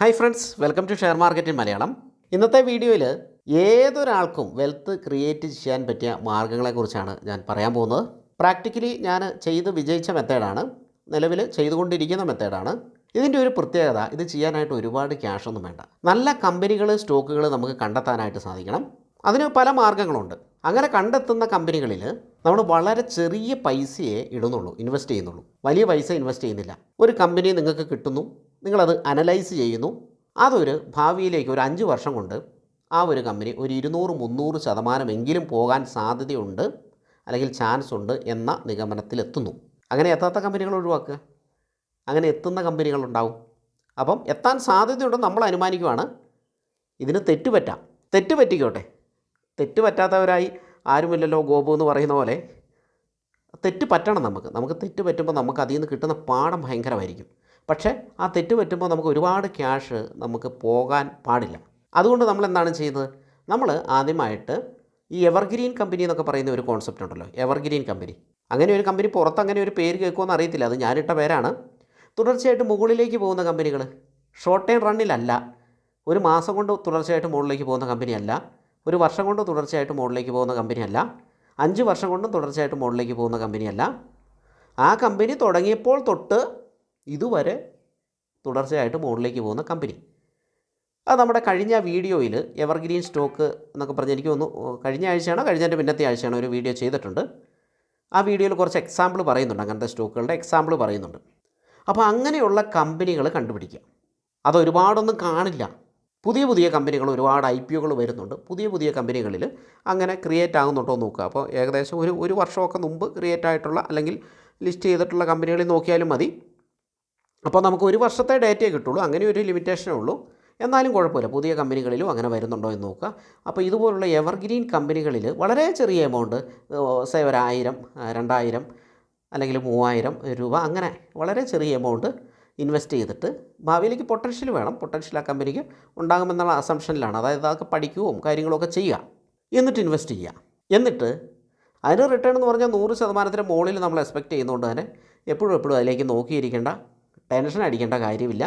Hi friends welcome to share market in Malayalam ഇന്നത്തെ വീഡിയോയിൽ ഏതൊരാൾക്കും വെൽത്ത് ക്രിയേറ്റ് ചെയ്യാൻ പറ്റിയ മാർഗങ്ങളെക്കുറിച്ചാണ് ഞാൻ പറയാൻ പോകുന്നത്. പ്രാക്ടിക്കലി ഞാൻ ചെയ്ത് വിജയിച്ച മെത്തേഡാണ് നിലവിൽ ചെയ്തുകൊണ്ടിരിക്കുന്ന മെത്തേഡാണ് ഇതിന്റെ ഒരു പ്രത്യേകത ഇത് ചെയ്യാനായിട്ട് ഒരുപാട് ക്യാഷ് ഒന്നും വേണ്ട. നല്ല കമ്പനികൾ സ്റ്റോക്കുകൾ നമുക്ക് കണ്ടെത്താനായിട്ട് സാധിക്കണം. അതിന് പല മാർഗങ്ങളുണ്ട്. അങ്ങനെ കണ്ടെത്തുന്ന കമ്പനികളിൽ നമ്മൾ വളരെ ചെറിയ പൈസയെ ഇടുന്നുള്ളൂ ഇൻവെസ്റ്റ് ചെയ്യുന്നുള്ളൂ. വലിയ പൈസ ഇൻവെസ്റ്റ് ചെയ്യുന്നില്ല. ഒരു കമ്പനി നിങ്ങൾക്ക് കിട്ടുന്നു നിങ്ങളത് അനലൈസ് ചെയ്യുന്നു. അതൊരു ഭാവിയിലേക്ക് ഒരു അഞ്ച് വർഷം കൊണ്ട് ആ ഒരു കമ്പനി ഒരു ഇരുന്നൂറ് മുന്നൂറ് ശതമാനമെങ്കിലും പോകാൻ സാധ്യതയുണ്ട് അല്ലെങ്കിൽ ചാൻസ് ഉണ്ട് എന്ന നിഗമനത്തിലെത്തുന്നു. അങ്ങനെ എത്താത്ത കമ്പനികൾ ഒഴിവാക്കുക. അങ്ങനെ എത്തുന്ന കമ്പനികളുണ്ടാവും അപ്പം എത്താൻ സാധ്യതയുണ്ടെന്ന് നമ്മൾ അനുമാനിക്കുവാണ്. ഇതിന് തെറ്റുപറ്റാം. തെറ്റുപറ്റിക്കോട്ടെ. തെറ്റ് പറ്റിക്കോട്ടെ തെറ്റ് പറ്റാത്തവരായി ആരുമില്ലല്ലോ ഗോപു എന്ന് പറയുന്ന പോലെ തെറ്റ് പറ്റണം നമുക്ക്. നമുക്ക് തെറ്റ് പറ്റുമ്പോൾ നമുക്ക് അതിൽ നിന്ന് കിട്ടുന്ന പാഠം ഭയങ്കരമായിരിക്കും. പക്ഷേ ആ തെറ്റ് പറ്റുമ്പോൾ നമുക്ക് ഒരുപാട് ക്യാഷ് നമുക്ക് പോകാൻ പാടില്ല. അതുകൊണ്ട് നമ്മൾ എന്താണ് ചെയ്യുന്നത്? നമ്മൾ ആദ്യമായിട്ട് ഈ എവർഗ്രീൻ കമ്പനി എന്നൊക്കെ പറയുന്ന ഒരു കോൺസെപ്റ്റ് ഉണ്ടല്ലോ എവർഗ്രീൻ കമ്പനി. അങ്ങനെ ഒരു കമ്പനി പുറത്ത് അങ്ങനെ ഒരു പേര് കേൾക്കുമെന്ന് അറിയത്തില്ല. അത് ഞാനിട്ട പേരാണ്. തുടർച്ചയായിട്ട് മുകളിലേക്ക് പോകുന്ന കമ്പനികൾ ഷോർട്ട് ടൈം റണ്ണിലല്ല ഒരു മാസം കൊണ്ട് തുടർച്ചയായിട്ട് മുകളിലേക്ക് പോകുന്ന കമ്പനിയല്ല. ഒരു വർഷം കൊണ്ട് തുടർച്ചയായിട്ട് മുകളിലേക്ക് പോകുന്ന കമ്പനിയല്ല. അഞ്ച് വർഷം കൊണ്ടും തുടർച്ചയായിട്ട് മുകളിലേക്ക് പോകുന്ന കമ്പനിയല്ല. ആ കമ്പനി തുടങ്ങിയപ്പോൾ തൊട്ട് ഇതുവരെ തുടർച്ചയായിട്ട് മുകളിലേക്ക് പോകുന്ന കമ്പനി. അത് നമ്മുടെ കഴിഞ്ഞ വീഡിയോയിൽ എവർഗ്രീൻ സ്റ്റോക്ക് എന്നൊക്കെ പറഞ്ഞ് എനിക്ക് തോന്നുന്നു കഴിഞ്ഞ ആഴ്ചയാണോ കഴിഞ്ഞതിന്റെ പിന്നത്തെ ആഴ്ചയാണോ ഒരു വീഡിയോ ചെയ്തിട്ടുണ്ട്. ആ വീഡിയോയിൽ കുറച്ച് എക്സാമ്പിൾ പറയുന്നുണ്ട് അങ്ങനത്തെ സ്റ്റോക്കുകളുടെ എക്സാമ്പിൾ പറയുന്നുണ്ട്. അപ്പോൾ അങ്ങനെയുള്ള കമ്പനികൾ കണ്ടുപിടിക്കുക. അത് ഒരുപാടൊന്നും കാണില്ല. പുതിയ പുതിയ കമ്പനികൾ ഒരുപാട് ഐ പി ഒകൾ വരുന്നുണ്ട്. പുതിയ പുതിയ കമ്പനികളിൽ അങ്ങനെ ക്രിയേറ്റ് ആകുന്നുണ്ടോ നോക്കുക. അപ്പോൾ ഏകദേശം ഒരു ഒരു വർഷമൊക്കെ മുമ്പ് ക്രിയേറ്റ് ആയിട്ടുള്ള അല്ലെങ്കിൽ ലിസ്റ്റ് ചെയ്തിട്ടുള്ള കമ്പനികളിൽ നോക്കിയാലും മതി. അപ്പോൾ നമുക്ക് ഒരു വർഷത്തെ ഡേറ്റയെ കിട്ടുള്ളൂ. അങ്ങനെ ഒരു ലിമിറ്റേഷനേ ഉള്ളൂ. എന്നാലും കുഴപ്പമില്ല. പുതിയ കമ്പനികളിലും അങ്ങനെ വരുന്നുണ്ടോ എന്ന് നോക്കുക. അപ്പോൾ ഇതുപോലുള്ള എവർഗ്രീൻ കമ്പനികളിൽ വളരെ ചെറിയ എമൗണ്ട് സേ ഒരു രണ്ടായിരം അല്ലെങ്കിൽ മൂവായിരം രൂപ അങ്ങനെ വളരെ ചെറിയ എമൗണ്ട് ഇൻവെസ്റ്റ് ചെയ്തിട്ട് ഭാവിയിലേക്ക് പൊട്ടൻഷ്യൽ വേണം. പൊട്ടൻഷ്യൽ ആ കമ്പനിക്ക് ഉണ്ടാകുമെന്നുള്ള അസംഷനിലാണ് അതായത് അതൊക്കെ പഠിക്കുകയും കാര്യങ്ങളൊക്കെ ചെയ്യുക. എന്നിട്ട് ഇൻവെസ്റ്റ് ചെയ്യുക. എന്നിട്ട് അതിന് റിട്ടേൺ എന്ന് പറഞ്ഞാൽ നൂറ് ശതമാനത്തിന് മുകളിൽ നമ്മൾ എക്സ്പെക്റ്റ് ചെയ്യുന്നതുകൊണ്ട് തന്നെ എപ്പോഴും എപ്പോഴും അതിലേക്ക് നോക്കിയിരിക്കേണ്ട ടെൻഷൻ അടിക്കേണ്ട കാര്യമില്ല.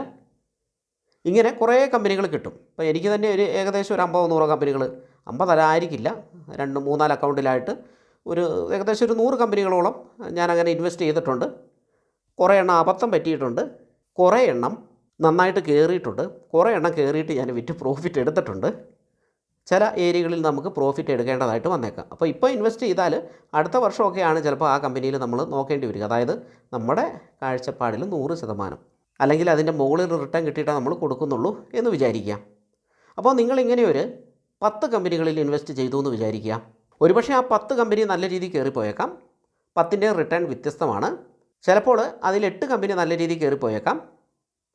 ഇങ്ങനെ കുറേ കമ്പനികൾ കിട്ടും. ഇപ്പോൾ എനിക്ക് തന്നെ ഒരു ഏകദേശം ഒരു അമ്പതോ നൂറോ കമ്പനികൾ അമ്പതല്ലായിരിക്കില്ല രണ്ട് മൂന്നാൽ അക്കൗണ്ടിലായിട്ട് ഒരു ഏകദേശം ഒരു നൂറ് കമ്പനികളോളം ഞാൻ അങ്ങനെ ഇൻവെസ്റ്റ് ചെയ്തിട്ടുണ്ട്. കുറേ എണ്ണം അബദ്ധം പറ്റിയിട്ടുണ്ട്. കുറേ എണ്ണം നന്നായിട്ട് കയറിയിട്ടുണ്ട് കുറേ എണ്ണം കയറിയിട്ട് ഞാൻ വിറ്റ് പ്രോഫിറ്റ് എടുത്തിട്ടുണ്ട്. ചില ഏരിയകളിൽ നമുക്ക് പ്രോഫിറ്റ് എടുക്കേണ്ടതായിട്ട് വന്നേക്കാം. അപ്പോൾ ഇപ്പോൾ ഇൻവെസ്റ്റ് ചെയ്താൽ അടുത്ത വർഷമൊക്കെയാണ് ചിലപ്പോൾ ആ കമ്പനിയിൽ നമ്മൾ നോക്കേണ്ടി വരിക. അതായത് നമ്മുടെ കാഴ്ചപ്പാടിൽ നൂറ് ശതമാനം. അല്ലെങ്കിൽ അതിന്റെ മുകളിൽ റിട്ടേൺ കിട്ടിയിട്ടേ നമ്മൾ കൊടുക്കുന്നുള്ളൂ എന്ന് വിചാരിക്കുക. അപ്പോൾ നിങ്ങളിങ്ങനെ ഒരു പത്ത് കമ്പനികളിൽ ഇൻവെസ്റ്റ് ചെയ്തു എന്ന് വിചാരിക്കുക. ഒരുപക്ഷെ ആ പത്ത് കമ്പനി നല്ല രീതിയിൽ കയറിപ്പോയേക്കാം. പത്തിന്റെ റിട്ടേൺ വ്യത്യസ്തമാണ്. ചിലപ്പോൾ അതിൽ എട്ട് കമ്പനി നല്ല രീതിയിൽ കയറിപ്പോയേക്കാം.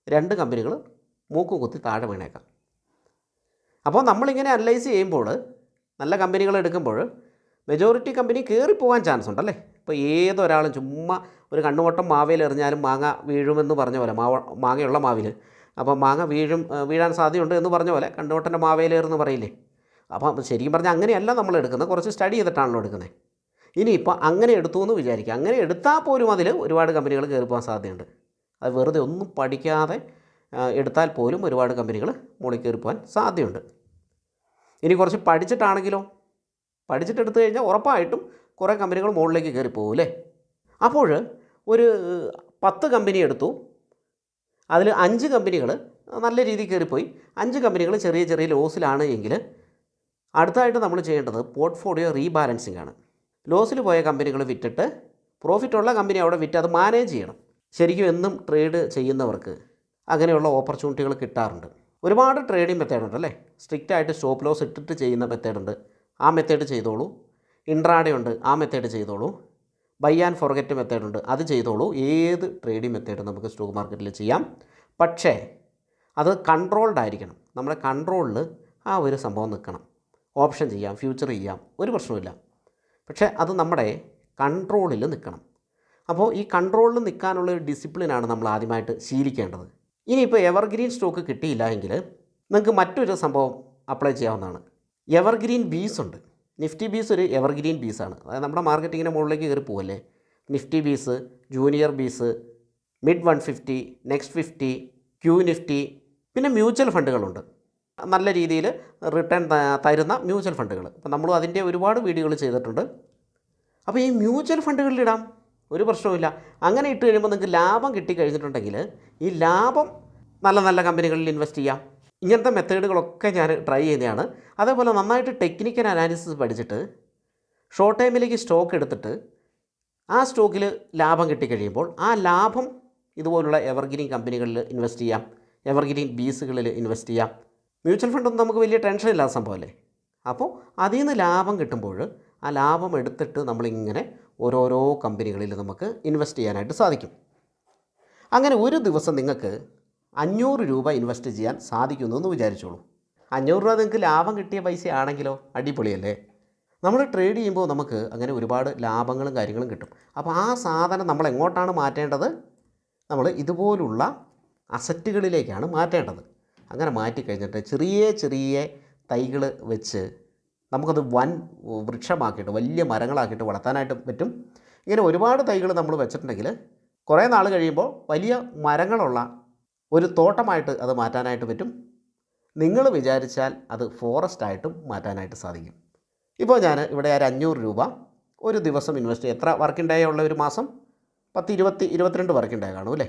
രണ്ട് കമ്പനികൾ മൂക്കും കുത്തി താഴെ വീണേക്കാം. അപ്പോൾ നമ്മളിങ്ങനെ അനലൈസ് ചെയ്യുമ്പോൾ നല്ല കമ്പനികൾ എടുക്കുമ്പോൾ മെജോറിറ്റി കമ്പനി കയറിപ്പോകാൻ ചാൻസ് ഉണ്ടല്ലേ? ഇപ്പോൾ ഏതൊരാളും ചുമ്മാ ഒരു കണ്ണുവട്ടം മാവയിൽ എറിഞ്ഞാലും മാങ്ങ വീഴുമെന്ന് പറഞ്ഞ പോലെ മാവ മാങ്ങയുള്ള മാവിൽ അപ്പോൾ മാങ്ങ വീഴും വീഴാൻ സാധ്യതയുണ്ട് എന്ന് പറഞ്ഞ പോലെ കണ്ണുവട്ടന്റെ മാവേലേറെന്ന് പറയില്ലേ? അപ്പോൾ ശരിക്കും പറഞ്ഞാൽ അങ്ങനെയല്ല നമ്മൾ എടുക്കുന്നത് കുറച്ച് സ്റ്റഡി ചെയ്തിട്ടാണല്ലോ എടുക്കുന്നത്. ഇനിയിപ്പോൾ അങ്ങനെ എടുത്തു എന്ന് വിചാരിക്കുക. അങ്ങനെ എടുത്താൽ പോലും അതിൽ ഒരുപാട് കമ്പനികൾ കയറിപ്പോകാൻ സാധ്യതയുണ്ട്. അത് വെറുതെ ഒന്നും പഠിക്കാതെ എടുത്താൽ പോലും ഒരുപാട് കമ്പനികൾ മുകളിൽ പോകാൻ സാധ്യതയുണ്ട്. ഇനി കുറച്ച് പഠിച്ചിട്ടാണെങ്കിലോ? പഠിച്ചിട്ടെടുത്തു കഴിഞ്ഞാൽ ഉറപ്പായിട്ടും കുറേ കമ്പനികൾ മുകളിലേക്ക് കയറി പോകും അല്ലേ? അപ്പോൾ ഒരു പത്ത് കമ്പനി എടുത്തു. അതിൽ അഞ്ച് കമ്പനികൾ നല്ല രീതിയിൽ കയറിപ്പോയി. അഞ്ച് കമ്പനികൾ ചെറിയ ചെറിയ ലോസിലാണ് എങ്കിൽ അടുത്തായിട്ട് നമ്മൾ ചെയ്യേണ്ടത് പോർട്ട്ഫോളിയോ റീബാലൻസിംഗ് ആണ്. ലോസിൽ പോയ കമ്പനികൾ വിറ്റിട്ട് പ്രോഫിറ്റുള്ള കമ്പനി അവിടെ വിറ്റ് അത് മാനേജ് ചെയ്യണം. ശരിക്കും എന്നും ട്രേഡ് ചെയ്യുന്നവർക്ക് അങ്ങനെയുള്ള ഓപ്പർച്യൂണിറ്റികൾ കിട്ടാറുണ്ട്. ഒരുപാട് ട്രേഡിംഗ് മെത്തേഡ് ഉണ്ട് അല്ലേ? സ്ട്രിക്റ്റ് ആയിട്ട് സ്റ്റോപ്പ് ലോസ് ഇട്ടിട്ട് ചെയ്യുന്ന മെത്തേഡ് ഉണ്ട്. ആ മെത്തേഡ് ചെയ്തോളൂ. ഇൻട്രാഡേ ഉണ്ട്. ആ മെത്തേഡ് ചെയ്തോളൂ. ബൈ ആൻഡ് ഫോർഗറ്റ് മെത്തേഡുണ്ട് അത് ചെയ്തോളൂ. ഏത് ട്രേഡിംഗ് മെത്തേഡ് നമുക്ക് സ്റ്റോക്ക് മാർക്കറ്റിൽ ചെയ്യാം. പക്ഷേ അത് കൺട്രോൾഡ് ആയിരിക്കണം. നമ്മുടെ കൺട്രോളിൽ ആ ഒരു സംഭവം നിൽക്കണം. ഓപ്ഷൻ ചെയ്യാം ഫ്യൂച്ചർ ചെയ്യാം. ഒരു പ്രശ്നമില്ല പക്ഷേ അത് നമ്മുടെ കൺട്രോളിൽ നിൽക്കണം. അപ്പോൾ ഈ കൺട്രോളിൽ നിൽക്കാനുള്ള ഒരു ഡിസിപ്ലിനാണ് നമ്മൾ ആദ്യമായിട്ട് ശീലിക്കേണ്ടത്. ഇനിയിപ്പോൾ എവർഗ്രീൻ സ്റ്റോക്ക് കിട്ടിയില്ല എങ്കിൽ നിങ്ങൾക്ക് മറ്റൊരു സംഭവം അപ്ലൈ ചെയ്യാവുന്നതാണ്. എവർഗ്രീൻ ബീസ് ഉണ്ട്. നിഫ്റ്റി ബീസ് ഒരു എവർഗ്രീൻ ബീസാണ് അതായത് നമ്മുടെ മാർക്കറ്റിങ്ങിന്റെ മുകളിലേക്ക് കയറി പോകല്ലേ Nifty BeES junior BeES mid one fifty next fifty Q Nifty പിന്നെ മ്യൂച്വൽ ഫണ്ടുകളുണ്ട് നല്ല രീതിയിൽ റിട്ടേൺ തരുന്ന മ്യൂച്വൽ ഫണ്ടുകൾ അപ്പം നമ്മൾ അതിന്റെ ഒരുപാട് വീഡിയോകൾ ചെയ്തിട്ടുണ്ട്. അപ്പോൾ ഈ മ്യൂച്വൽ ഫണ്ടുകളിൽ ഇടാം. ഒരു പ്രശ്നവുമില്ല. അങ്ങനെ ഇട്ട് കഴിയുമ്പോൾ നിങ്ങൾക്ക് ലാഭം കിട്ടിക്കഴിഞ്ഞിട്ടുണ്ടെങ്കിൽ ഈ ലാഭം നല്ല നല്ല കമ്പനികളിൽ ഇൻവെസ്റ്റ് ചെയ്യാം. ഇങ്ങനത്തെ മെത്തേഡുകളൊക്കെ ഞാൻ ട്രൈ ചെയ്യുന്നതാണ്. അതേപോലെ നന്നായിട്ട് ടെക്നിക്കൽ അനാലിസിസ് പഠിച്ചിട്ട് ഷോർട്ട് ടൈമിലേക്ക് സ്റ്റോക്ക് എടുത്തിട്ട് ആ സ്റ്റോക്കിൽ ലാഭം കിട്ടിക്കഴിയുമ്പോൾ ആ ലാഭം ഇതുപോലുള്ള എവർഗ്രീൻ കമ്പനികളിൽ ഇൻവെസ്റ്റ് ചെയ്യാം. എവർഗ്രീൻ ബീസുകളിൽ ഇൻവെസ്റ്റ് ചെയ്യാം. മ്യൂച്വൽ ഫണ്ടൊന്നും നമുക്ക് വലിയ ടെൻഷൻ ഇല്ലാത്ത സംഭവമല്ലേ? അപ്പോൾ അതിൽ നിന്ന് ലാഭം കിട്ടുമ്പോൾ ആ ലാഭം എടുത്തിട്ട് നമ്മളിങ്ങനെ ഓരോരോ കമ്പനികളിൽ നമുക്ക് ഇൻവെസ്റ്റ് ചെയ്യാനായിട്ട് സാധിക്കും. അങ്ങനെ ഒരു ദിവസം നിങ്ങൾക്ക് അഞ്ഞൂറ് രൂപ ഇൻവെസ്റ്റ് ചെയ്യാൻ സാധിക്കുന്നു എന്ന് വിചാരിച്ചോളൂ. അഞ്ഞൂറ് രൂപ നിങ്ങൾക്ക് ലാഭം കിട്ടിയ പൈസ ആണെങ്കിലോ അടിപൊളിയല്ലേ? നമ്മൾ ട്രേഡ് ചെയ്യുമ്പോൾ നമുക്ക് അങ്ങനെ ഒരുപാട് ലാഭങ്ങളും കാര്യങ്ങളും കിട്ടും. അപ്പോൾ ആ സാധനം നമ്മൾ എങ്ങോട്ടാണ് മാറ്റേണ്ടത്? നമ്മൾ ഇതുപോലുള്ള അസറ്റുകളിലേക്കാണ് മാറ്റേണ്ടത്. അങ്ങനെ മാറ്റിക്കഴിഞ്ഞിട്ട് ചെറിയ ചെറിയ തൈകൾ വെച്ച് നമുക്കത് വൻ വൃക്ഷമാക്കിയിട്ട് വലിയ മരങ്ങളാക്കിയിട്ട് വളർത്താനായിട്ട് പറ്റും. ഇങ്ങനെ ഒരുപാട് തൈകൾ നമ്മൾ വെച്ചിട്ടുണ്ടെങ്കിൽ കുറേ നാൾ കഴിയുമ്പോൾ വലിയ മരങ്ങളുള്ള ഒരു തോട്ടമായിട്ട് അത് മാറ്റാനായിട്ട് പറ്റും. നിങ്ങൾ വിചാരിച്ചാൽ അത് ഫോറസ്റ്റായിട്ടും മാറ്റാനായിട്ട് സാധിക്കും. ഇപ്പോൾ ഞാൻ ഇവിടെ ഒരു അഞ്ഞൂറ് രൂപ ഒരു ദിവസം ഇൻവെസ്റ്റ് എത്ര വർക്കിംഗ് ഡേ ഉള്ള ഒരു മാസം? പത്ത് ഇരുപത്തി ഇരുപത്തിരണ്ട് വർക്കിംഗ് ഡേ കാണും അല്ലേ?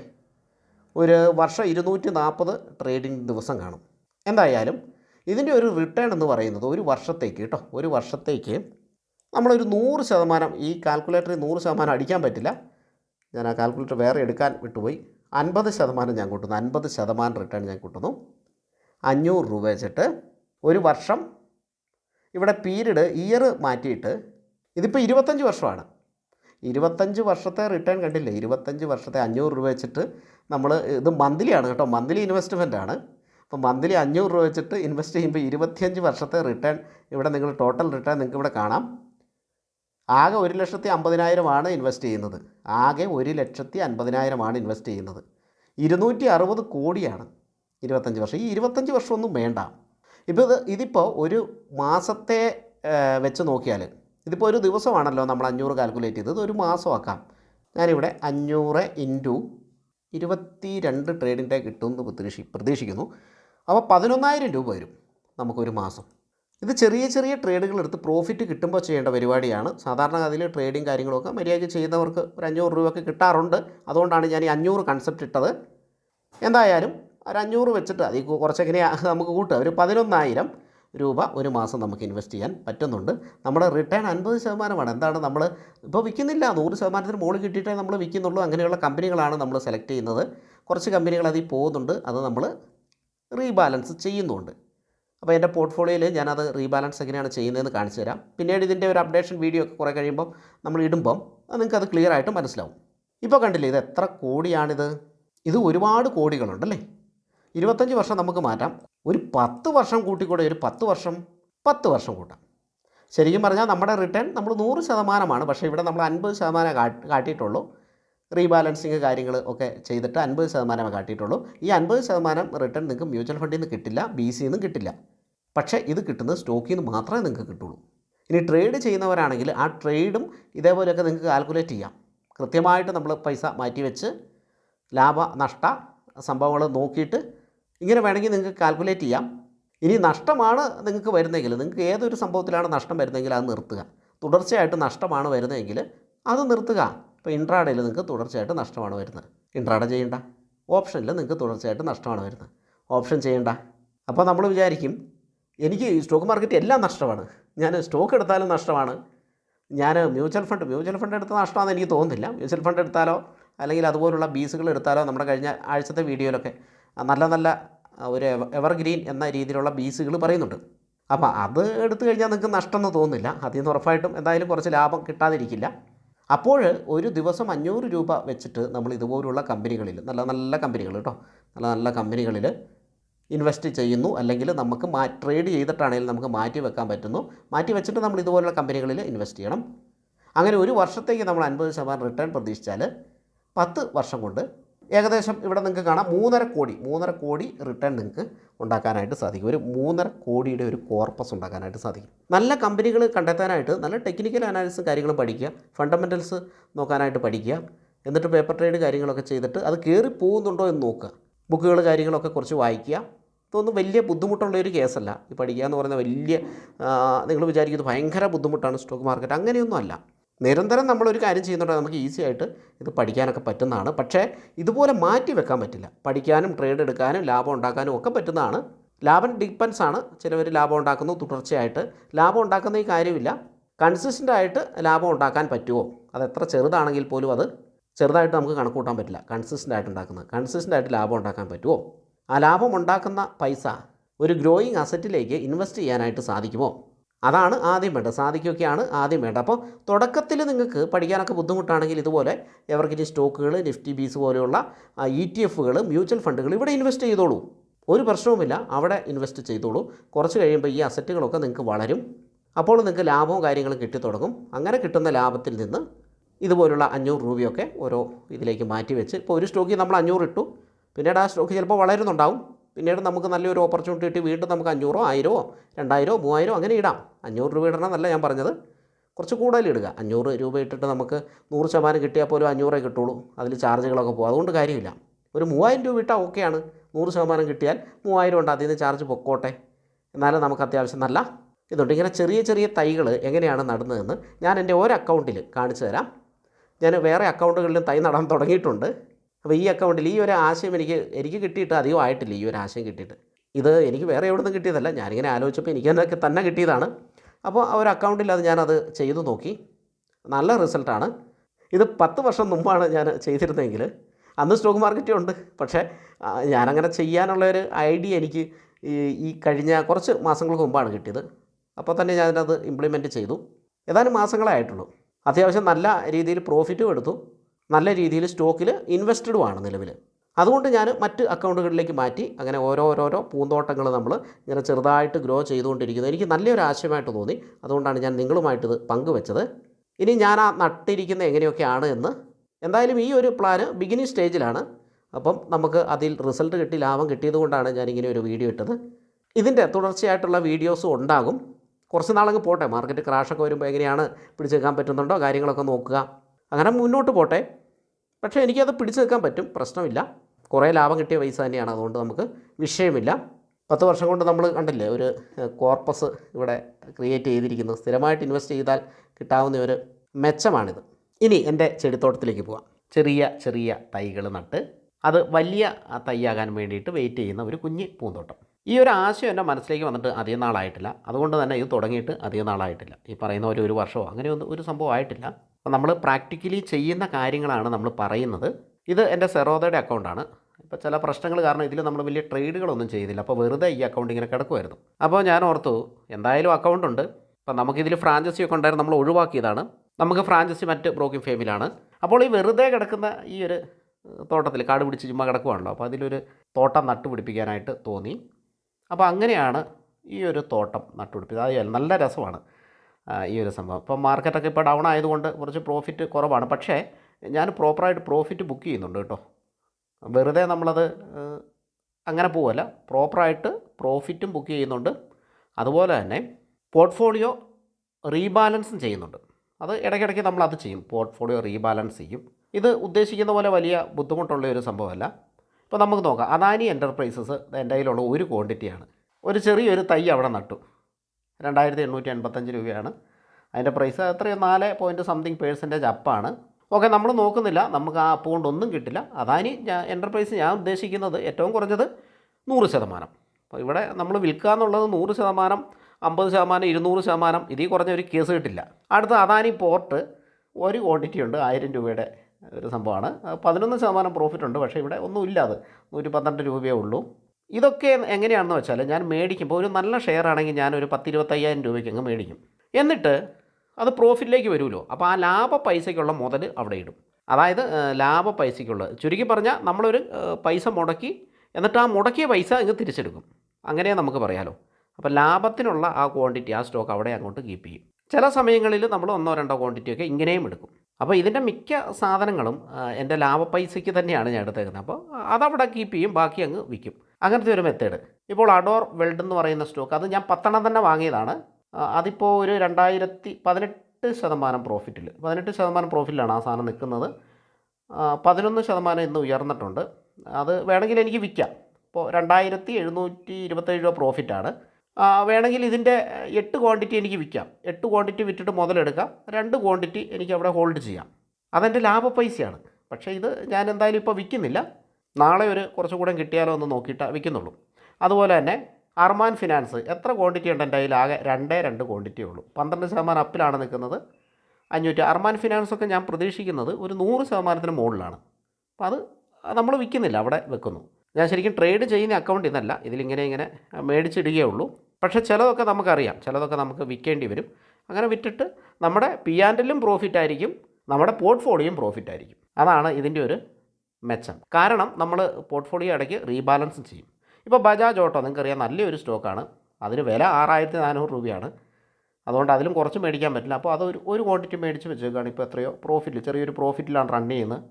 ഒരു വർഷം ഇരുന്നൂറ്റി നാൽപ്പത് ട്രേഡിംഗ് ദിവസം കാണും. എന്തായാലും ഇതിന്റെ ഒരു റിട്ടേൺ എന്ന് പറയുന്നത് ഒരു വർഷത്തേക്ക് കേട്ടോ ഒരു വർഷത്തേക്ക് നമ്മളൊരു നൂറ് ശതമാനം ഈ കാൽക്കുലേറ്ററിൽ നൂറ് ശതമാനം അടിക്കാൻ പറ്റില്ല. ഞാൻ ആ കാൽക്കുലേറ്റർ വേറെ എടുക്കാൻ വിട്ടുപോയി. അൻപത് ശതമാനം ഞാൻ കൂട്ടുന്നു. അൻപത് ശതമാനം റിട്ടേൺ ഞാൻ കൂട്ടുന്നു. അഞ്ഞൂറ് രൂപ വെച്ചിട്ട് ഒരു വർഷം ഇവിടെ പീരീഡ് ഇയർ മാറ്റിയിട്ട് ഇതിപ്പോൾ ഇരുപത്തഞ്ച് വർഷമാണ്. ഇരുപത്തഞ്ച് വർഷത്തെ റിട്ടേൺ കണ്ടില്ലേ? ഇരുപത്തഞ്ച് വർഷത്തെ അഞ്ഞൂറ് രൂപ വെച്ചിട്ട് നമ്മൾ ഇത് മന്ത്ലിയാണ് കേട്ടോ. മന്ത്ലി ഇൻവെസ്റ്റ്മെന്റ് ആണ്. അപ്പോൾ മന്ത്ലി അഞ്ഞൂറ് രൂപ വെച്ചിട്ട് ഇൻവെസ്റ്റ് ചെയ്യുമ്പോൾ ഇരുപത്തിയഞ്ച് വർഷത്തെ റിട്ടേൺ ഇവിടെ നിങ്ങൾ ടോട്ടൽ റിട്ടേൺ നിങ്ങൾക്ക് ഇവിടെ കാണാം. ആകെ ഒരു ലക്ഷത്തി അമ്പതിനായിരമാണ് ഇൻവെസ്റ്റ് ചെയ്യുന്നത്. ആകെ ഒരു ലക്ഷത്തി അൻപതിനായിരമാണ് ഇൻവെസ്റ്റ് ചെയ്യുന്നത്. ഇരുന്നൂറ്റി അറുപത് കോടിയാണ് ഇരുപത്തഞ്ച് വർഷം. ഈ ഇരുപത്തഞ്ച് വർഷമൊന്നും വേണ്ട. ഇപ്പോൾ ഇത് ഇതിപ്പോൾ ഒരു മാസത്തെ വെച്ച് നോക്കിയാൽ ഇതിപ്പോൾ ഒരു ദിവസമാണല്ലോ നമ്മൾ അഞ്ഞൂറ് കാൽക്കുലേറ്റ് ചെയ്തത്. ഒരു മാസമാക്കാം ഞാനിവിടെ അഞ്ഞൂറ് ഇന്റു ഇരുപത്തി രണ്ട് ട്രേഡിന്റെ കിട്ടുമെന്ന് പ്രതീക്ഷി പ്രതീക്ഷിക്കുന്നു. അപ്പോൾ പതിനൊന്നായിരം രൂപ വരും നമുക്കൊരു മാസം. ഇത് ചെറിയ ചെറിയ ട്രേഡുകൾ എടുത്ത് പ്രോഫിറ്റ് കിട്ടുമ്പോൾ ചെയ്യേണ്ട പരിപാടിയാണ്. സാധാരണ അതിൽ ട്രേഡിങ് കാര്യങ്ങളൊക്കെ മര്യാദയ്ക്ക് ചെയ്യുന്നവർക്ക് ഒരു അഞ്ഞൂറ് രൂപയൊക്കെ കിട്ടാറുണ്ട്. അതുകൊണ്ടാണ് ഞാൻ ഈ അഞ്ഞൂറ് കൺസെപ്റ്റ് ഇട്ടത്. എന്തായാലും ഒരു അഞ്ഞൂറ് വെച്ചിട്ട് അതിൽ കുറച്ചെങ്ങനെ നമുക്ക് കൂട്ടുക. ഒരു പതിനൊന്നായിരം രൂപ ഒരു മാസം നമുക്ക് ഇൻവെസ്റ്റ് ചെയ്യാൻ പറ്റുന്നുണ്ട്. നമ്മുടെ റിട്ടേൺ അൻപത് ശതമാനമാണ്. എന്താണ് നമ്മൾ ഇപ്പോൾ വിൽക്കുന്നില്ല. നൂറ് ശതമാനത്തിന് മുകളിൽ കിട്ടിയിട്ടേ നമ്മൾ വിൽക്കുന്നുള്ളൂ. അങ്ങനെയുള്ള കമ്പനികളാണ് നമ്മൾ സെലക്ട് ചെയ്യുന്നത്. കുറച്ച് കമ്പനികൾ അതിൽ പോകുന്നുണ്ട്. അത് നമ്മൾ റീബാലൻസ് ചെയ്യുന്നുണ്ട്. അപ്പോൾ എന്റെ പോർട്ട്ഫോളിയോയിൽ ഞാനത് റീബാലൻസ് എങ്ങനെയാണ് ചെയ്യുന്നതെന്ന് കാണിച്ചു തരാം. പിന്നീട് ഇതിന്റെ ഒരു അപ്ഡേഷൻ വീഡിയോ ഒക്കെ കുറേ കഴിയുമ്പം നമ്മൾ ഇടുമ്പം നിങ്ങൾക്കത് ക്ലിയർ ആയിട്ട് മനസ്സിലാവും. ഇപ്പോൾ കണ്ടില്ലേ ഇത് എത്ര കോടിയാണിത്? ഇത് ഒരുപാട് കോടികളുണ്ടല്ലേ ഇരുപത്തഞ്ച് വർഷം നമുക്ക് മാറ്റാം. ഒരു പത്ത് വർഷം കൂട്ടിക്കൂടെ ഒരു പത്ത് വർഷം പത്ത് വർഷം കൂട്ടാം. ശരിക്കും പറഞ്ഞാൽ നമ്മുടെ റിട്ടേൺ നമ്മൾ നൂറ് ശതമാനമാണ്. പക്ഷേ ഇവിടെ നമ്മൾ അൻപത് ശതമാനം കാട്ടി കാട്ടിയിട്ടുള്ളൂ. റീബാലൻസിങ് കാര്യങ്ങൾ ഒക്കെ ചെയ്തിട്ട് അൻപത് ശതമാനമേ കാട്ടിയിട്ടുള്ളൂ. ഈ അൻപത് ശതമാനം റിട്ടേൺ നിങ്ങൾക്ക് മ്യൂച്വൽ ഫണ്ടിൽ നിന്ന് കിട്ടില്ല ബി സിയിൽ നിന്നും കിട്ടില്ല. പക്ഷേ ഇത് കിട്ടുന്നത് സ്റ്റോക്കിൽ നിന്ന് മാത്രമേ നിങ്ങൾക്ക് കിട്ടുള്ളൂ. ഇനി ട്രേഡ് ചെയ്യുന്നവരാണെങ്കിൽ ആ ട്രേഡും ഇതേപോലെയൊക്കെ നിങ്ങൾക്ക് കാൽക്കുലേറ്റ് ചെയ്യാം. കൃത്യമായിട്ട് നമ്മൾ പൈസ മാറ്റി വെച്ച് ലാഭ നഷ്ട സംഭവങ്ങൾ നോക്കിയിട്ട് ഇങ്ങനെ വേണമെങ്കിൽ നിങ്ങൾക്ക് കാൽക്കുലേറ്റ് ചെയ്യാം. ഇനി നഷ്ടമാണ് നിങ്ങൾക്ക് വരുന്നതെങ്കിൽ നിങ്ങൾക്ക് ഏതൊരു സംഭവത്തിലാണ് നഷ്ടം വരുന്നതെങ്കിൽ അത് നിർത്തുക. തുടർച്ചയായിട്ട് നഷ്ടമാണ് വരുന്നതെങ്കിൽ അത് നിർത്തുക. ഇപ്പോൾ ഇൻട്രാഡയിൽ നിങ്ങൾക്ക് തുടർച്ചയായിട്ട് നഷ്ടമാണ് വരുന്നത്. ഇൻട്രാഡ ചെയ്യണ്ട. ഓപ്ഷനിൽ നിങ്ങൾക്ക് തുടർച്ചയായിട്ട് നഷ്ടമാണ് വരുന്നത്. ഓപ്ഷൻ ചെയ്യണ്ട. അപ്പോൾ നമ്മൾ വിചാരിക്കും എനിക്ക് സ്റ്റോക്ക് മാർക്കറ്റ് എല്ലാം നഷ്ടമാണ്. ഞാൻ സ്റ്റോക്ക് എടുത്താലും നഷ്ടമാണ്. ഞാൻ മ്യൂച്വൽ ഫണ്ട് മ്യൂച്വൽ ഫണ്ട് എടുത്ത നഷ്ടമാണെന്ന് എനിക്ക് തോന്നുന്നില്ല. മ്യൂച്വൽ ഫണ്ട് എടുത്താലോ അല്ലെങ്കിൽ അതുപോലുള്ള ബീസുകൾ എടുത്താലോ നമ്മുടെ കഴിഞ്ഞ ആഴ്ചത്തെ വീഡിയോയിലൊക്കെ നല്ല നല്ല ഒരു എവ- എവർഗ്രീൻ എന്ന രീതിയിലുള്ള ബീസുകൾ പറയുന്നുണ്ട്. അപ്പോൾ അത് എടുത്തു കഴിഞ്ഞാൽ നിങ്ങൾക്ക് നഷ്ടമെന്ന് തോന്നുന്നില്ല. അതിൽ നിന്ന് ഉറപ്പായിട്ടും എന്തായാലും കുറച്ച് ലാഭം കിട്ടാതിരിക്കില്ല. അപ്പോൾ ഒരു ദിവസം അഞ്ഞൂറ് രൂപ വെച്ചിട്ട് നമ്മൾ ഇതുപോലുള്ള കമ്പനികളിൽ നല്ല നല്ല കമ്പനികൾ കേട്ടോ നല്ല നല്ല കമ്പനികളിൽ ഇൻവെസ്റ്റ് ചെയ്യുന്നു. അല്ലെങ്കിൽ നമുക്ക് മാ ട്രേഡ് ചെയ്തിട്ടാണെങ്കിലും നമുക്ക് മാറ്റി വെക്കാൻ പറ്റുന്നു. മാറ്റി വെച്ചിട്ട് നമ്മൾ ഇതുപോലുള്ള കമ്പനികളിൽ ഇൻവെസ്റ്റ് ചെയ്യണം. അങ്ങനെ ഒരു വർഷത്തേക്ക് നമ്മൾ അൻപത് ശതമാനം റിട്ടേൺ പ്രതീക്ഷിച്ചാൽ പത്ത് വർഷം കൊണ്ട് ഏകദേശം ഇവിടെ നിങ്ങൾക്ക് കാണാം മൂന്നര കോടി മൂന്നര കോടി റിട്ടേൺ നിങ്ങൾക്ക് ഉണ്ടാക്കാനായിട്ട് സാധിക്കും. ഒരു മൂന്നര കോടിയുടെ ഒരു കോർപ്പസ് ഉണ്ടാക്കാനായിട്ട് സാധിക്കും. നല്ല കമ്പനികൾ കണ്ടെത്താനായിട്ട് നല്ല ടെക്നിക്കൽ അനാലിസും കാര്യങ്ങളും പഠിക്കുക ഫണ്ടമെന്റൽസ് നോക്കാനായിട്ട് പഠിക്കുക എന്നിട്ട് പേപ്പർ ട്രേഡ് കാര്യങ്ങളൊക്കെ ചെയ്തിട്ട് അത് കയറി പോകുന്നുണ്ടോ എന്ന് നോക്കുക. ബുക്കുകൾ കാര്യങ്ങളൊക്കെ കുറച്ച് വായിക്കുക. ഇതൊന്നും വലിയ ബുദ്ധിമുട്ടുള്ള ഒരു കേസല്ല ഈ പഠിക്കുക എന്ന് പറയുന്ന വലിയ നിങ്ങൾ വിചാരിക്കുന്നത് ഭയങ്കര ബുദ്ധിമുട്ടാണ് സ്റ്റോക്ക് മാർക്കറ്റ് അങ്ങനെയൊന്നും അല്ല. നിരന്തരം നമ്മളൊരു കാര്യം ചെയ്യുന്നുണ്ടെങ്കിൽ നമുക്ക് ഈസി ആയിട്ട് ഇത് പഠിക്കാനൊക്കെ പറ്റുന്നതാണ്. പക്ഷേ ഇതുപോലെ മാറ്റി വെക്കാൻ പറ്റില്ല. പഠിക്കാനും ട്രേഡ് എടുക്കാനും ലാഭം ഉണ്ടാക്കാനും ഒക്കെ പറ്റുന്നതാണ്. ലാഭം ഡിപ്പെൻസ് ആണ്. ചിലവർ ലാഭം ഉണ്ടാക്കുന്നു തുടർച്ചയായിട്ട് ലാഭം ഉണ്ടാക്കുന്ന ഈ കാര്യമില്ല. കൺസിസ്റ്റന്റ് ആയിട്ട് ലാഭം ഉണ്ടാക്കാൻ പറ്റുമോ അത് എത്ര ചെറുതാണെങ്കിൽ പോലും അത് ചെറുതായിട്ട് നമുക്ക് കണക്ക് കൂട്ടാൻ പറ്റില്ല. കൺസിസ്റ്റന്റ് ആയിട്ട് ഉണ്ടാക്കുന്നത്. കൺസിസ്റ്റന്റ് ആയിട്ട് ലാഭം ഉണ്ടാക്കാൻ പറ്റുമോ ആ ലാഭം ഉണ്ടാക്കുന്ന പൈസ ഒരു ഗ്രോയിങ് അസറ്റിലേക്ക് ഇൻവെസ്റ്റ് ചെയ്യാനായിട്ട് സാധിക്കുമോ? അതാണ് ആദ്യം വേണ്ടത്. സാധിക്കുകയൊക്കെയാണ് ആദ്യം വേണ്ടത്. അപ്പോൾ തുടക്കത്തിൽ നിങ്ങൾക്ക് പഠിക്കാനൊക്കെ ബുദ്ധിമുട്ടാണെങ്കിൽ ഇതുപോലെ എവർക്കിനി സ്റ്റോക്കുകൾ നിഫ്റ്റി ബീസ് പോലെയുള്ള ഇ ടി എഫുകൾ മ്യൂച്വൽ ഫണ്ടുകൾ ഇവിടെ ഇൻവെസ്റ്റ് ചെയ്തോളൂ. ഒരു പ്രശ്നവുമില്ല. അവിടെ ഇൻവെസ്റ്റ് ചെയ്തോളൂ. കുറച്ച് കഴിയുമ്പോൾ ഈ അസറ്റുകളൊക്കെ നിങ്ങൾക്ക് വളരും. അപ്പോൾ നിങ്ങൾക്ക് ലാഭവും കാര്യങ്ങളും കിട്ടിത്തുടങ്ങും അങ്ങനെ കിട്ടുന്ന ലാഭത്തിൽ നിന്ന് ഇതുപോലുള്ള അഞ്ഞൂറ് രൂപയൊക്കെ ഓരോ ഇതിലേക്ക് മാറ്റി വെച്ച് ഇപ്പോൾ ഒരു സ്റ്റോക്കിൽ നമ്മൾ അഞ്ഞൂറ് ഇട്ടു. പിന്നീട് ആ സ്റ്റോക്ക് ചിലപ്പോൾ വളരുന്നുണ്ടാവും. പിന്നീട് നമുക്ക് നല്ലൊരു ഓപ്പർച്യൂണിറ്റി കിട്ടി. വീണ്ടും നമുക്ക് അഞ്ഞൂറോ ആയിരമോ രണ്ടായിരമോ മൂവായിരമോ അങ്ങനെ ഇടാം. അഞ്ഞൂറ് രൂപ ഇടണമെന്നല്ല ഞാൻ പറഞ്ഞത്. കുറച്ച് കൂടുതൽ ഇടുക. അഞ്ഞൂറ് രൂപ ഇട്ടിട്ട് നമുക്ക് നൂറ് ശതമാനം കിട്ടിയാൽ പോലും അഞ്ഞൂറേ കിട്ടുള്ളൂ. അതിൽ ചാർജുകളൊക്കെ പോകും. അതുകൊണ്ട് കാര്യമില്ല. ഒരു മൂവായിരം രൂപ ഇട്ടാൽ ഓക്കെയാണ്. നൂറ് ശതമാനം കിട്ടിയാൽ മൂവായിരം ഉണ്ട്. അതിൽ നിന്ന് ചാർജ് പൊക്കോട്ടെ. എന്നാലും നമുക്ക് അത്യാവശ്യം നല്ല ഇതുണ്ട്. ഇങ്ങനെ ചെറിയ ചെറിയ തൈകൾ എങ്ങനെയാണ് നടുന്നതെന്ന് ഞാൻ എന്റെ ഒരു അക്കൗണ്ടിൽ കാണിച്ചു തരാം. ഞാൻ വേറെ അക്കൗണ്ടുകളിലും തൈ നടാൻ തുടങ്ങിയിട്ടുണ്ട്. അപ്പോൾ ഈ അക്കൗണ്ടിൽ ഈ ഒരു ആശയം എനിക്ക് എനിക്ക് കിട്ടിയിട്ട് അധികം ആയിട്ടില്ല. ഈ ഒരു ആശയം കിട്ടിയിട്ട്. ഇത് എനിക്ക് വേറെ എവിടെ നിന്നും കിട്ടിയതല്ല. ഞാനിങ്ങനെ ആലോചിച്ചപ്പോൾ എനിക്ക് തന്നെ തന്നെ കിട്ടിയതാണ്. അപ്പോൾ ആ ഒരു അക്കൗണ്ടിൽ അത് ഞാനത് ചെയ്തു നോക്കി. നല്ല റിസൾട്ടാണ് ഇത് പത്ത് വർഷം മുമ്പാണ് ഞാൻ ചെയ്തിരുന്നതെങ്കിൽ അന്ന് സ്റ്റോക്ക് മാർക്കറ്റും ഉണ്ട്. പക്ഷേ ഞാനങ്ങനെ ചെയ്യാനുള്ള ഒരു ഐഡിയ എനിക്ക് ഈ കഴിഞ്ഞ കുറച്ച് മാസങ്ങൾക്ക് മുമ്പാണ് കിട്ടിയത്. അപ്പോൾ തന്നെ ഞാനത് ഇംപ്ലിമെന്റ് ചെയ്തു. ഏതാനും മാസങ്ങളായിട്ടുള്ളൂ. അത്യാവശ്യം നല്ല രീതിയിൽ പ്രോഫിറ്റും എടുത്തു. നല്ല രീതിയിൽ സ്റ്റോക്കിൽ ഇൻവെസ്റ്റഡും ആണ് നിലവിൽ. അതുകൊണ്ട് ഞാൻ മറ്റ് അക്കൗണ്ടുകളിലേക്ക് മാറ്റി അങ്ങനെ ഓരോരോരോ പൂന്തോട്ടങ്ങൾ നമ്മൾ ഇങ്ങനെ ചെറുതായിട്ട് ഗ്രോ ചെയ്തുകൊണ്ടിരിക്കുന്നത് എനിക്ക് നല്ലൊരു ആശയമായിട്ട് തോന്നി. അതുകൊണ്ടാണ് ഞാൻ നിങ്ങളുമായിട്ടിത് പങ്കുവെച്ചത്. ഇനി ഞാൻ ആ നട്ടിരിക്കുന്ന എങ്ങനെയൊക്കെയാണ് എന്ന് എന്തായാലും ഈ ഒരു പ്ലാന് ബിഗിനിങ് സ്റ്റേജിലാണ് അപ്പം നമുക്ക് അതിൽ റിസൾട്ട് കിട്ടി ലാഭം കിട്ടിയത് കൊണ്ടാണ് ഞാനിങ്ങനെ ഒരു വീഡിയോ ഇട്ടത്. ഇതിന്റെ തുടർച്ചയായിട്ടുള്ള വീഡിയോസും ഉണ്ടാകും. കുറച്ച് നാളങ്ങ് പോട്ടെ. മാർക്കറ്റ് ക്രാഷൊക്കെ വരുമ്പോൾ എങ്ങനെയാണ് പിടിച്ചെടുക്കാൻ പറ്റുന്നുണ്ടോ കാര്യങ്ങളൊക്കെ നോക്കുക. അങ്ങനെ മുന്നോട്ട് പോട്ടെ. പക്ഷേ എനിക്കത് പിടിച്ചു നിൽക്കാൻ പറ്റും. പ്രശ്നമില്ല. കുറേ ലാഭം കിട്ടിയ പൈസ തന്നെയാണ്. അതുകൊണ്ട് നമുക്ക് വിഷയമില്ല. പത്ത് വർഷം കൊണ്ട് നമ്മൾ കണ്ടില്ലേ ഒരു കോർപ്പസ് ഇവിടെ ക്രിയേറ്റ് ചെയ്തിരിക്കുന്നത് സ്ഥിരമായിട്ട് ഇൻവെസ്റ്റ് ചെയ്താൽ കിട്ടാവുന്ന ഒരു മെച്ചമാണിത്. ഇനി എന്റെ ചെടിത്തോട്ടത്തിലേക്ക് പോവാം. ചെറിയ ചെറിയ തൈകൾ നട്ട് അത് വലിയ തൈയാകാൻ വേണ്ടിയിട്ട് വെയിറ്റ് ചെയ്യുന്ന ഒരു കുഞ്ഞ് പൂന്തോട്ടം. ഈ ഒരു ആശയം എന്റെ മനസ്സിലേക്ക് വന്നിട്ട് അധികം നാളായിട്ടില്ല. അതുകൊണ്ട് തന്നെ ഇത് തുടങ്ങിയിട്ട് അധികം നാളായിട്ടില്ല. ഈ പറയുന്ന ഒരു ഒരു വർഷമോ അങ്ങനെയൊന്നും ഒരു സംഭവം ആയിട്ടില്ല. അപ്പോൾ നമ്മൾ പ്രാക്ടിക്കലി ചെയ്യുന്ന കാര്യങ്ങളാണ് നമ്മൾ പറയുന്നത്. ഇത് എന്റെ സെറോദയുടെ അക്കൗണ്ടാണ്. ഇപ്പോൾ ചില പ്രശ്നങ്ങൾ കാരണം ഇതിൽ നമ്മൾ വലിയ ട്രേഡുകളൊന്നും ചെയ്തില്ല. അപ്പോൾ വെറുതെ ഈ അക്കൗണ്ട് ഇങ്ങനെ കിടക്കുമായിരുന്നു അപ്പോൾ ഞാൻ ഓർത്തു എന്തായാലും അക്കൗണ്ട് ഉണ്ട്. അപ്പോൾ നമുക്കിതിൽ ഫ്രാഞ്ചൈസി ഒക്കെ ഉണ്ടായിരുന്നു നമ്മൾ ഒഴിവാക്കിയതാണ്. നമുക്ക് ഫ്രാഞ്ചൈസി മറ്റ് ബ്രോക്കിംഗ് ഫേമിലാണ്. അപ്പോൾ ഈ വെറുതെ കിടക്കുന്ന ഈ ഒരു തോട്ടത്തിൽ കാട് പിടിച്ച് ചുമ്മാ കിടക്കുവാണല്ലോ. അപ്പോൾ അതിലൊരു തോട്ടം നട്ടുപിടിപ്പിക്കാനായിട്ട് തോന്നി. അപ്പോൾ അങ്ങനെയാണ് ഈ ഒരു തോട്ടം നട്ടുപിടിപ്പിച്ചത്. അത് നല്ല രസമാണ് ഈ ഒരു സംഭവം. ഇപ്പോൾ മാർക്കറ്റൊക്കെ ഇപ്പോൾ ഡൗൺ ആയതുകൊണ്ട് കുറച്ച് പ്രോഫിറ്റ് കുറവാണ്. പക്ഷേ ഞാൻ പ്രോപ്പറായിട്ട് പ്രോഫിറ്റ് ബുക്ക് ചെയ്യുന്നുണ്ട് കേട്ടോ. വെറുതെ നമ്മളത് അങ്ങനെ പോവല്ല. പ്രോപ്പറായിട്ട് പ്രോഫിറ്റും ബുക്ക് ചെയ്യുന്നുണ്ട്. അതുപോലെ തന്നെ പോർട്ട്ഫോളിയോ റീബാലൻസും ചെയ്യുന്നുണ്ട്. അത് ഇടയ്ക്കിടയ്ക്ക് നമ്മളത് ചെയ്യും. പോർട്ട്ഫോളിയോ റീബാലൻസ് ചെയ്യും. ഇത് ഉദ്ദേശിക്കുന്ന പോലെ വലിയ ബുദ്ധിമുട്ടുള്ള ഒരു സംഭവമല്ല. ഇപ്പോൾ നമുക്ക് നോക്കാം. അദാനി എന്റർപ്രൈസസ് എന്റെ കയ്യിലുള്ള ഒരു ക്വാണ്ടിറ്റിയാണ് ഒരു ചെറിയൊരു തൈ അവിടെ നട്ടു. രണ്ടായിരത്തി എണ്ണൂറ്റി എൺപത്തഞ്ച് രൂപയാണ്. അതിന്റെ പ്രൈസ് എത്രയോ? നാല് പോയിന്റ് സംതിങ് പേഴ്സന്റേജ് അപ്പാണ് ഓക്കെ നമ്മൾ നോക്കുന്നില്ല. നമുക്ക് ആ അപ്പ് കൊണ്ടൊന്നും കിട്ടില്ല. അദാനി എന്റർപ്രൈസ് ഞാൻ ഉദ്ദേശിക്കുന്നത് ഏറ്റവും കുറഞ്ഞത് നൂറ് ശതമാനം. അപ്പോൾ ഇവിടെ നമ്മൾ വിൽക്കുക എന്നുള്ളത് നൂറ് ശതമാനം അമ്പത് ശതമാനം ഇരുന്നൂറ് ശതമാനം ഇതിൽ കുറഞ്ഞ ഒരു കേസ് കിട്ടില്ല. അടുത്ത അദാനി പോർട്ട് ഒരു ക്വാണ്ടിറ്റി ഉണ്ട് ആയിരം രൂപയുടെ ഒരു സംഭവമാണ്. പതിനൊന്ന് ശതമാനം പ്രോഫിറ്റ് ഉണ്ട്. പക്ഷേ ഇവിടെ ഒന്നുമില്ല അത്. നൂറ്റി പന്ത്രണ്ട് രൂപയേ ഉള്ളൂ. ഇതൊക്കെ എങ്ങനെയാണെന്ന് വെച്ചാൽ ഞാൻ മേടിക്കുമ്പോൾ ഒരു നല്ല ഷെയർ ആണെങ്കിൽ ഞാൻ ഒരു പത്ത് ഇരുപത്തയ്യായിരം രൂപയ്ക്ക് അങ്ങ് മേടിക്കും. എന്നിട്ട് അത് പ്രോഫിറ്റിലേക്ക് വരുമല്ലോ. അപ്പോൾ ആ ലാഭ പൈസയ്ക്കുള്ള മുതൽ അവിടെ ഇടും. അതായത് ലാഭ പൈസയ്ക്കുള്ള. ചുരുക്കി പറഞ്ഞാൽ നമ്മളൊരു പൈസ മുടക്കി എന്നിട്ട് ആ മുടക്കിയ പൈസ അങ്ങ് തിരിച്ചെടുക്കും. അങ്ങനെ നമുക്ക് പറയാലോ. അപ്പോൾ ലാഭത്തിനുള്ള ആ ക്വാണ്ടിറ്റി ആ സ്റ്റോക്ക് അവിടെ അങ്ങോട്ട് കീപ്പ് ചെയ്യും. ചില സമയങ്ങളിൽ നമ്മൾ ഒന്നോ രണ്ടോ ക്വാണ്ടിറ്റിയൊക്കെ ഇങ്ങനെയും എടുക്കും. അപ്പോൾ ഇതിന്റെ മിക്ക സാധനങ്ങളും എന്റെ ലാഭ പൈസയ്ക്ക് തന്നെയാണ് ഞാൻ എടുത്തേക്കുന്നത്. അപ്പോൾ അതവിടെ കീപ്പ് ചെയ്യും ബാക്കി അങ്ങ് വിൽക്കും. അങ്ങനത്തെ ഒരു മെത്തേഡ് ഇപ്പോൾ അഡോർ വെൽഡ് എന്ന് പറയുന്ന സ്റ്റോക്ക് അത് ഞാൻ പത്തെണ്ണം തന്നെ വാങ്ങിയതാണ്. അതിപ്പോൾ ഒരു രണ്ടായിരത്തി പതിനെട്ട് ശതമാനം പ്രോഫിറ്റിൽ പതിനെട്ട് ശതമാനം പ്രോഫിറ്റിലാണ് ആ സാധനം നിൽക്കുന്നത്. പതിനൊന്ന് ശതമാനം ഇന്ന് ഉയർന്നിട്ടുണ്ട്. അത് വേണമെങ്കിൽ എനിക്ക് വിൽക്കാം. ഇപ്പോൾ രണ്ടായിരത്തി എഴുന്നൂറ്റി ഇരുപത്തേഴ് രൂപ പ്രോഫിറ്റാണ് വേണമെങ്കിൽ ഇതിന്റെ എട്ട് ക്വാണ്ടിറ്റി എനിക്ക് വിൽക്കാം. എട്ട് ക്വാണ്ടിറ്റി വിറ്റിട്ട് മുതലെടുക്കാം. രണ്ട് ക്വാണ്ടിറ്റി എനിക്ക് അവിടെ ഹോൾഡ് ചെയ്യാം. അതെന്റെ ലാഭ പൈസയാണ്. പക്ഷേ ഇത് ഞാൻ എന്തായാലും ഇപ്പോൾ വിൽക്കുന്നില്ല. നാളെ ഒരു കുറച്ചുകൂടെ കിട്ടിയാലോ എന്ന് നോക്കിയിട്ട് വിൽക്കുന്നുള്ളൂ. അതുപോലെ തന്നെ അർമാൻ ഫിനാൻസ് എത്ര ക്വാണ്ടിറ്റി ഉണ്ട് എന്റെ ആകെ രണ്ടേ രണ്ട് ക്വാണ്ടിറ്റി ഉള്ളൂ. പന്ത്രണ്ട് ശതമാനം അപ്പിലാണ് നിൽക്കുന്നത്. അഞ്ഞൂറ്റി അർമാൻ ഫിനാൻസ് ഒക്കെ ഞാൻ പ്രതീക്ഷിക്കുന്നത് ഒരു നൂറ് ശതമാനത്തിന് മുകളിലാണ്. അപ്പോൾ അത് നമ്മൾ വിൽക്കുന്നില്ല അവിടെ വെക്കുന്നു. ഞാൻ ശരിക്കും ട്രേഡ് ചെയ്യുന്ന അക്കൗണ്ട് ഇതല്ല. ഇതിലിങ്ങനെ ഇങ്ങനെ മേടിച്ചിടുകയേ ഉള്ളൂ. പക്ഷേ ചിലതൊക്കെ നമുക്കറിയാം ചിലതൊക്കെ നമുക്ക് വിൽക്കേണ്ടി വരും. അങ്ങനെ വിറ്റിട്ട് നമ്മുടെ പി ആൻഡിലും പ്രോഫിറ്റ് ആയിരിക്കും നമ്മുടെ പോർട്ട്ഫോളിയോയും പ്രോഫിറ്റ് ആയിരിക്കും. അതാണ് ഇതിന്റെ ഒരു മെച്ചം. കാരണം നമ്മൾ പോർട്ട്ഫോളിയോ ഇടയ്ക്ക് റീബാലൻസ് ചെയ്യും. ഇപ്പോൾ ബജാജ് ഓട്ടോ നിങ്ങൾക്കറിയാം നല്ലൊരു സ്റ്റോക്കാണ്. അതിന് വില ആറായിരത്തി നാനൂറ് രൂപയാണ്. അതുകൊണ്ട് അതിലും കുറച്ച് മേടിക്കാൻ പറ്റില്ല. അപ്പോൾ അത് ഒരു ഒരു ക്വാണ്ടിറ്റി മേടിച്ച് വെച്ചേക്കാണ് ഇപ്പോൾ എത്രയോ പ്രോഫിറ്റ് ചെറിയൊരു പ്രോഫിറ്റിലാണ് റൺ ചെയ്യുന്നത്.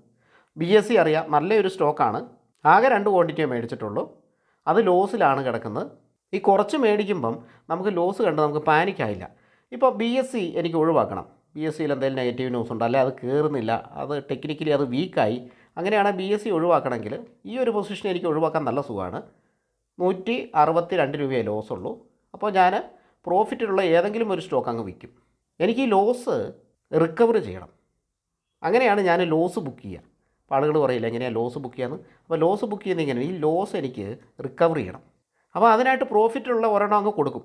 ബി എസ് സി അറിയാം നല്ലൊരു സ്റ്റോക്കാണ് ആകെ രണ്ട് ക്വാണ്ടിറ്റിയേ മേടിച്ചിട്ടുള്ളൂ. അത് ലോസിലാണ് കിടക്കുന്നത്. ഈ കുറച്ച് മേടിക്കുമ്പം നമുക്ക് ലോസ് കണ്ട് നമുക്ക് പാനിക്കായില്ല ഇപ്പോൾ ബി എസ് സി എനിക്ക് ഒഴിവാക്കണം. ബി എസ് സിയിൽ എന്തെങ്കിലും നെഗറ്റീവ് ന്യൂസ് ഉണ്ട്? അല്ലെ അത് കയറുന്നില്ല അത് ടെക്നിക്കലി അത് വീക്കായി അങ്ങനെയാണ് ബി എസ് സി ഒഴിവാക്കണമെങ്കിൽ ഈ ഒരു പൊസിഷൻ എനിക്ക് ഒഴിവാക്കാൻ നല്ല സുഖമാണ്. നൂറ്റി അറുപത്തി രണ്ട് രൂപയേ ലോസ് ഉള്ളൂ. അപ്പോൾ ഞാൻ പ്രോഫിറ്റിലുള്ള ഏതെങ്കിലും ഒരു സ്റ്റോക്ക് അങ്ങ് വിൽക്കും. എനിക്ക് ഈ ലോസ് റിക്കവർ ചെയ്യണം. അങ്ങനെയാണ് ഞാൻ ലോസ് ബുക്ക് ചെയ്യുക അപ്പോൾ ആളുകൾ പറയില്ല എങ്ങനെയാണ് ലോസ് ബുക്ക് ചെയ്യാമെന്ന് അപ്പോൾ ലോസ് ബുക്ക് ഇങ്ങനെ ഈ ലോസ് എനിക്ക് റിക്കവർ ചെയ്യണം. അപ്പോൾ അതിനായിട്ട് പ്രോഫിറ്റുള്ള ഒരെണ്ണം അങ്ങ് കൊടുക്കും.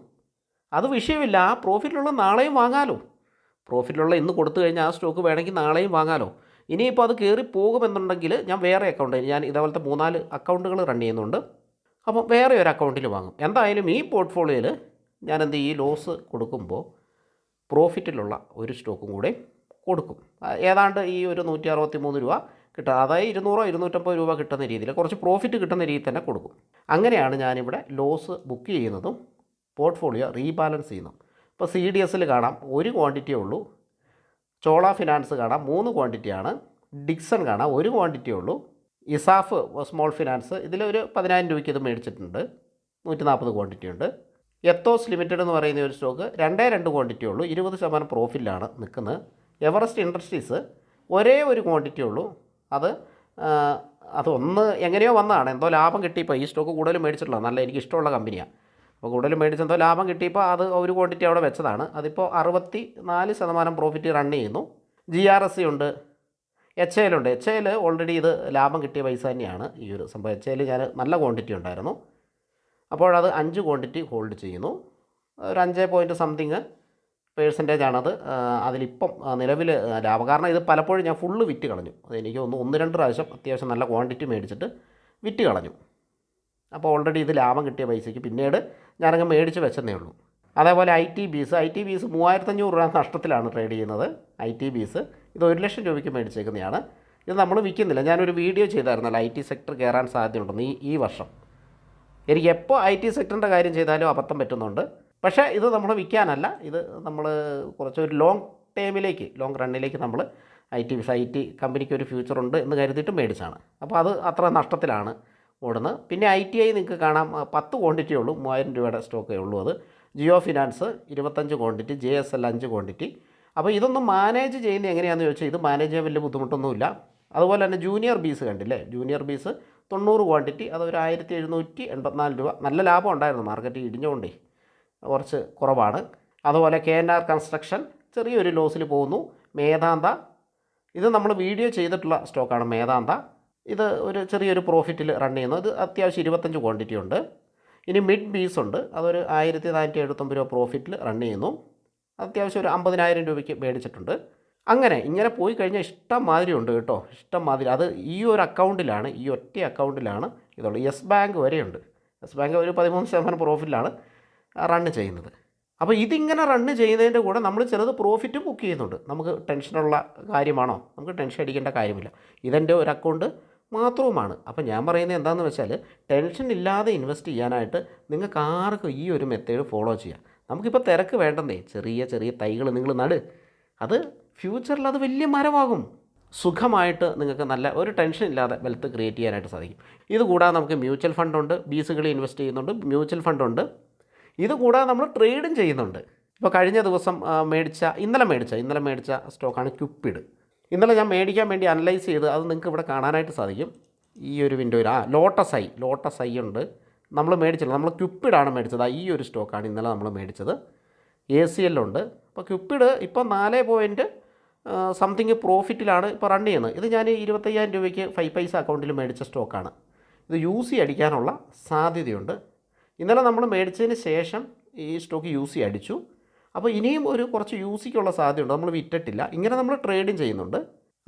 അത് വിഷയമില്ല പ്രോഫിറ്റുള്ള നാളെയും വാങ്ങാലോ. പ്രോഫിറ്റുള്ള ഇന്ന് കൊടുത്തു കഴിഞ്ഞാൽ ആ സ്റ്റോക്ക് വേണമെങ്കിൽ നാളെയും വാങ്ങാലോ. ഇനിയിപ്പോൾ അത് കയറി പോകുമെന്നുണ്ടെങ്കിൽ ഞാൻ വേറെ അക്കൗണ്ട് ഞാൻ ഇതേപോലത്തെ മൂന്നാൽ അക്കൗണ്ടുകൾ റൺ ചെയ്യുന്നുണ്ട്. അപ്പോൾ വേറെ ഒരു അക്കൗണ്ടിൽ വാങ്ങും. എന്തായാലും ഈ പോർട്ട്ഫോളിയോയിൽ ഞാൻ എന്ത് ഈ ലോസ് കൊടുക്കുമ്പോൾ പ്രോഫിറ്റിലുള്ള ഒരു സ്റ്റോക്കും കൂടെ കൊടുക്കും. ഏതാണ്ട് ഈ ഒരു നൂറ്റി അറുപത്തി മൂന്ന് രൂപ കിട്ടുക. അതായത് ഇരുന്നൂറോ ഇരുന്നൂറ്റമ്പത് രൂപ കിട്ടുന്ന രീതിയിൽ കുറച്ച് പ്രോഫിറ്റ് കിട്ടുന്ന രീതിയിൽ തന്നെ കൊടുക്കും. അങ്ങനെയാണ് ഞാനിവിടെ ലോസ് ബുക്ക് ചെയ്യുന്നതും പോർട്ട്ഫോളിയോ റീബാലൻസ് ചെയ്യുന്നതും. ഇപ്പോൾ സി ഡി എസിൽ കാണാം ഒരു ക്വാണ്ടിറ്റിയേ ഉള്ളൂ. ചോള ഫിനാൻസ് കാണാം മൂന്ന് ക്വാണ്ടിറ്റിയാണ് ഡിക്സൺ കാണാം ഒരു ക്വാണ്ടിറ്റിയേ ഉള്ളൂ. ഇസാഫ് സ്മോൾ ഫിനാൻസ് ഇതിലൊരു പതിനായിരം രൂപയ്ക്ക് ഇത് മേടിച്ചിട്ടുണ്ട്. നൂറ്റി നാൽപ്പത് ക്വാണ്ടിറ്റി ഉണ്ട്. എത്തോസ് ലിമിറ്റഡ് എന്ന് പറയുന്ന ഒരു സ്റ്റോക്ക് രണ്ടേ രണ്ട് ക്വാണ്ടിറ്റി ഉള്ളൂ. ഇരുപത് ശതമാനം പ്രോഫിറ്റിലാണ് നിൽക്കുന്നത്. എവറസ്റ്റ് ഇൻഡസ്ട്രീസ് ഒരേ ഒരു ക്വാണ്ടിറ്റി ഉള്ളൂ. അത് അതൊന്ന് എങ്ങനെയോ വന്നതാണ്. എന്തോ ലാഭം കിട്ടിയപ്പോൾ ഈ സ്റ്റോക്ക് കൂടുതൽ മേടിച്ചിട്ടുള്ള നല്ല എനിക്ക് ഇഷ്ടമുള്ള കമ്പനിയാണ് അപ്പോൾ കൂടുതൽ മേടിച്ചെന്തോ ലാഭം കിട്ടിയപ്പോൾ അത് ഒരു ക്വാണ്ടിറ്റി അവിടെ വെച്ചതാണ്. അതിപ്പോൾ അറുപത്തി നാല് ശതമാനം പ്രോഫിറ്റ് റൺ ചെയ്യുന്നു. ജി ആർ എസ് സി ഉണ്ട്. എച്ച് എല്ലുണ്ട് എച്ച് എൽ ഓൾറെഡി ഇത് ലാഭം കിട്ടിയ പൈസ തന്നെയാണ്. ഈ ഒരു സംഭവം എച്ച് എൽ ഞാൻ നല്ല ക്വാണ്ടിറ്റി ഉണ്ടായിരുന്നു. അപ്പോഴത് അഞ്ച് ക്വാണ്ടിറ്റി ഹോൾഡ് ചെയ്യുന്നു. ഒരു അഞ്ച് പോയിന്റ് സംതിങ് പേഴ്സന്റേജ് ആണത് അതിലിപ്പം നിലവിൽ ലാഭം. കാരണം ഇത് പലപ്പോഴും ഞാൻ ഫുള്ള് വിറ്റ് കളഞ്ഞു. എനിക്ക് ഒന്ന് ഒന്ന് രണ്ട് പ്രാവശ്യം അത്യാവശ്യം നല്ല ക്വാണ്ടിറ്റി മേടിച്ചിട്ട് വിറ്റ് കളഞ്ഞു. അപ്പോൾ ഓൾറെഡി ഇത് ലാഭം കിട്ടിയ പൈസയ്ക്ക് പിന്നീട് ഞാനങ്ങ് മേടിച്ച് വെച്ചതേ ഉള്ളൂ. അതേപോലെ I T bees. I T bees മൂവായിരത്തഞ്ഞൂറ് രൂപ നഷ്ടത്തിലാണ് ട്രേഡ് ചെയ്യുന്നത്. I T bees. ഇത് ഒരു ലക്ഷം രൂപയ്ക്ക് മേടിച്ചേക്കുന്നതാണ്. ഇത് നമ്മൾ വിൽക്കുന്നില്ല. ഞാനൊരു വീഡിയോ ചെയ്തായിരുന്നല്ലോ ഐ ടി സെക്ടർ കയറാൻ സാധ്യതയുണ്ടെന്ന് ഈ ഈ വർഷം. എനിക്ക് എപ്പോൾ ഐ ടി സെക്ടറിന്റെ കാര്യം ചെയ്താലും അബദ്ധം പറ്റുന്നുണ്ട്. പക്ഷേ ഇത് നമ്മൾ വിൽക്കാനല്ല. ഇത് നമ്മൾ കുറച്ച് ഒരു ലോങ് ടേമിലേക്ക് ലോങ് റണ്ണിലേക്ക് നമ്മൾ ഐ ടി ഐ ടി കമ്പനിക്ക് ഒരു ഫ്യൂച്ചർ ഉണ്ട് എന്ന് കരുതിയിട്ട് മേടിച്ചാണ് അപ്പോൾ അത് അത്ര നഷ്ടത്തിലാണ് ഓടുന്നത്. പിന്നെ ഐ ടി ഐ നിങ്ങൾക്ക് കാണാം. പത്ത് ക്വാണ്ടിറ്റി ഉള്ളൂ. മൂവായിരം രൂപയുടെ സ്റ്റോക്കേ ഉള്ളൂ അത്. ജിയോ ഫിനാൻസ് ഇരുപത്തഞ്ച് ക്വാണ്ടിറ്റി ജെ എസ് എൽ അഞ്ച് ക്വാണ്ടിറ്റി അപ്പോൾ ഇതൊന്നും മാനേജ് ചെയ്യുന്നത് എങ്ങനെയാണെന്ന് ചോദിച്ചാൽ ഇത് മാനേജ് ചെയ്യാൻ വലിയ ബുദ്ധിമുട്ടൊന്നുമില്ല. അതുപോലെ തന്നെ ജൂനിയർ ബീസ് കണ്ടില്ലേ? ജൂനിയർ ബീസ് തൊണ്ണൂറ് ക്വാണ്ടിറ്റി അത് ഒരു ആയിരത്തി എഴുന്നൂറ്റി എൺപത്തിനാല് രൂപ. നല്ല ലാഭം ഉണ്ടായിരുന്നു. മാർക്കറ്റ് ഇടിഞ്ഞുകൊണ്ടേ. കുറച്ച് കുറവാണ്. അതുപോലെ കെ എൻ ആർ കൺസ്ട്രക്ഷൻ ചെറിയൊരു ലോസിൽ പോകുന്നു. മേധാന്ത. ഇത് നമ്മൾ വീഡിയോ ചെയ്തിട്ടുള്ള സ്റ്റോക്കാണ് മേധാന്ത. ഇത് ഒരു ചെറിയൊരു പ്രോഫിറ്റിൽ റൺ ചെയ്യുന്നു. ഇത് അത്യാവശ്യം ഇരുപത്തഞ്ച് ക്വാണ്ടിറ്റി ഉണ്ട്. ഇനി മിഡ് ബീസ് ഉണ്ട്. അതൊരു ആയിരത്തി നാനൂറ്റി എഴുപത്തൊമ്പത് രൂപ പ്രോഫിറ്റിൽ റൺ ചെയ്യുന്നു. അത്യാവശ്യം ഒരു അമ്പതിനായിരം രൂപയ്ക്ക് മേടിച്ചിട്ടുണ്ട്. അങ്ങനെ ഇങ്ങനെ പോയി കഴിഞ്ഞാൽ ഇഷ്ടം മാതിരി ഉണ്ട് കേട്ടോ. ഇഷ്ടം മാതിരി അത് ഈ ഒരു അക്കൗണ്ടിലാണ് ഈ ഒറ്റ അക്കൗണ്ടിലാണ് ഇതുള്ളത്. യെസ് ബാങ്ക് വരെയുണ്ട്. യെസ് ബാങ്ക് ഒരു പതിമൂന്ന് ശതമാനം പ്രോഫിറ്റിലാണ് റണ്ണ് ചെയ്യുന്നത്. അപ്പോൾ ഇതിങ്ങനെ റണ്ണ് ചെയ്യുന്നതിന്റെ കൂടെ നമ്മൾ ചിലത് പ്രോഫിറ്റും ബുക്ക് ചെയ്യുന്നുണ്ട്. നമുക്ക് ടെൻഷനുള്ള കാര്യമാണോ? നമുക്ക് ടെൻഷൻ അടിക്കേണ്ട കാര്യമില്ല. ഇതെന്റെ ഒരു അക്കൗണ്ട് മാത്രവുമാണ്. അപ്പോൾ ഞാൻ പറയുന്നത് എന്താണെന്ന് വെച്ചാൽ ടെൻഷൻ ഇല്ലാതെ ഇൻവെസ്റ്റ് ചെയ്യാനായിട്ട് നിങ്ങൾക്ക് ആർക്കും ഈ ഒരു മെത്തേഡ് ഫോളോ ചെയ്യാം. നമുക്കിപ്പോൾ തിരക്ക് വേണ്ടെന്നേ. ചെറിയ ചെറിയ തൈകൾ നിങ്ങൾ നട്. അത് ഫ്യൂച്ചറിൽ അത് വലിയ മരമാകും. സുഖമായിട്ട് നിങ്ങൾക്ക് നല്ല ഒരു ടെൻഷൻ ഇല്ലാതെ വെൽത്ത് ക്രിയേറ്റ് ചെയ്യാനായിട്ട് സാധിക്കും. ഇതുകൂടാതെ നമുക്ക് മ്യൂച്വൽ ഫണ്ടുണ്ട് ബീസുകളിൽ ഇൻവെസ്റ്റ് ചെയ്യുന്നുണ്ട്. മ്യൂച്വൽ ഫണ്ടുണ്ട് ഇത് കൂടാതെ നമ്മൾ ട്രേഡും ചെയ്യുന്നുണ്ട്. ഇപ്പോൾ കഴിഞ്ഞ ദിവസം മേടിച്ച ഇന്നലെ മേടിച്ച ഇന്നലെ മേടിച്ച സ്റ്റോക്കാണ് ക്യുപ്പിഡ്. ഇന്നലെ ഞാൻ മേടിക്കാൻ വേണ്ടി അനലൈസ് ചെയ്ത് അത് നിങ്ങൾക്ക് ഇവിടെ കാണാനായിട്ട് സാധിക്കും. ഈ ഒരു വിൻഡോയിൽ ആ ലോട്ടസ് ഐ ലോട്ടസ് ഐ ഉണ്ട്. നമ്മൾ മേടിച്ചില്ല നമ്മൾ ക്യുപ്പിഡാണ് മേടിച്ചത്. ഈ ഒരു സ്റ്റോക്കാണ് ഇന്നലെ നമ്മൾ മേടിച്ചത്. എ സി എല്ലുണ്ട് അപ്പോൾ ക്യുപ്പിഡ് ഇപ്പോൾ നാല് പോയിന്റ് സംതിങ് പ്രോഫിറ്റിലാണ് ഇപ്പോൾ റൺ ചെയ്യുന്നത്. ഇത് ഞാൻ ഇരുപത്തയ്യായിരം രൂപയ്ക്ക് ഫൈവ് പൈസ അക്കൗണ്ടിൽ മേടിച്ച സ്റ്റോക്കാണ്. ഇത് യൂസ് സി അടിക്കാനുള്ള സാധ്യതയുണ്ട്. ഇന്നലെ നമ്മൾ മേടിച്ചതിന് ശേഷം ഈ സ്റ്റോക്ക് യൂസ് സി അടിച്ചു. അപ്പോൾ ഇനിയും ഒരു കുറച്ച് യൂസ് സിക്കുള്ള സാധ്യതയുണ്ട്. നമ്മൾ വിറ്റിട്ടില്ല. ഇങ്ങനെ നമ്മൾ ട്രേഡിങ് ചെയ്യുന്നുണ്ട്.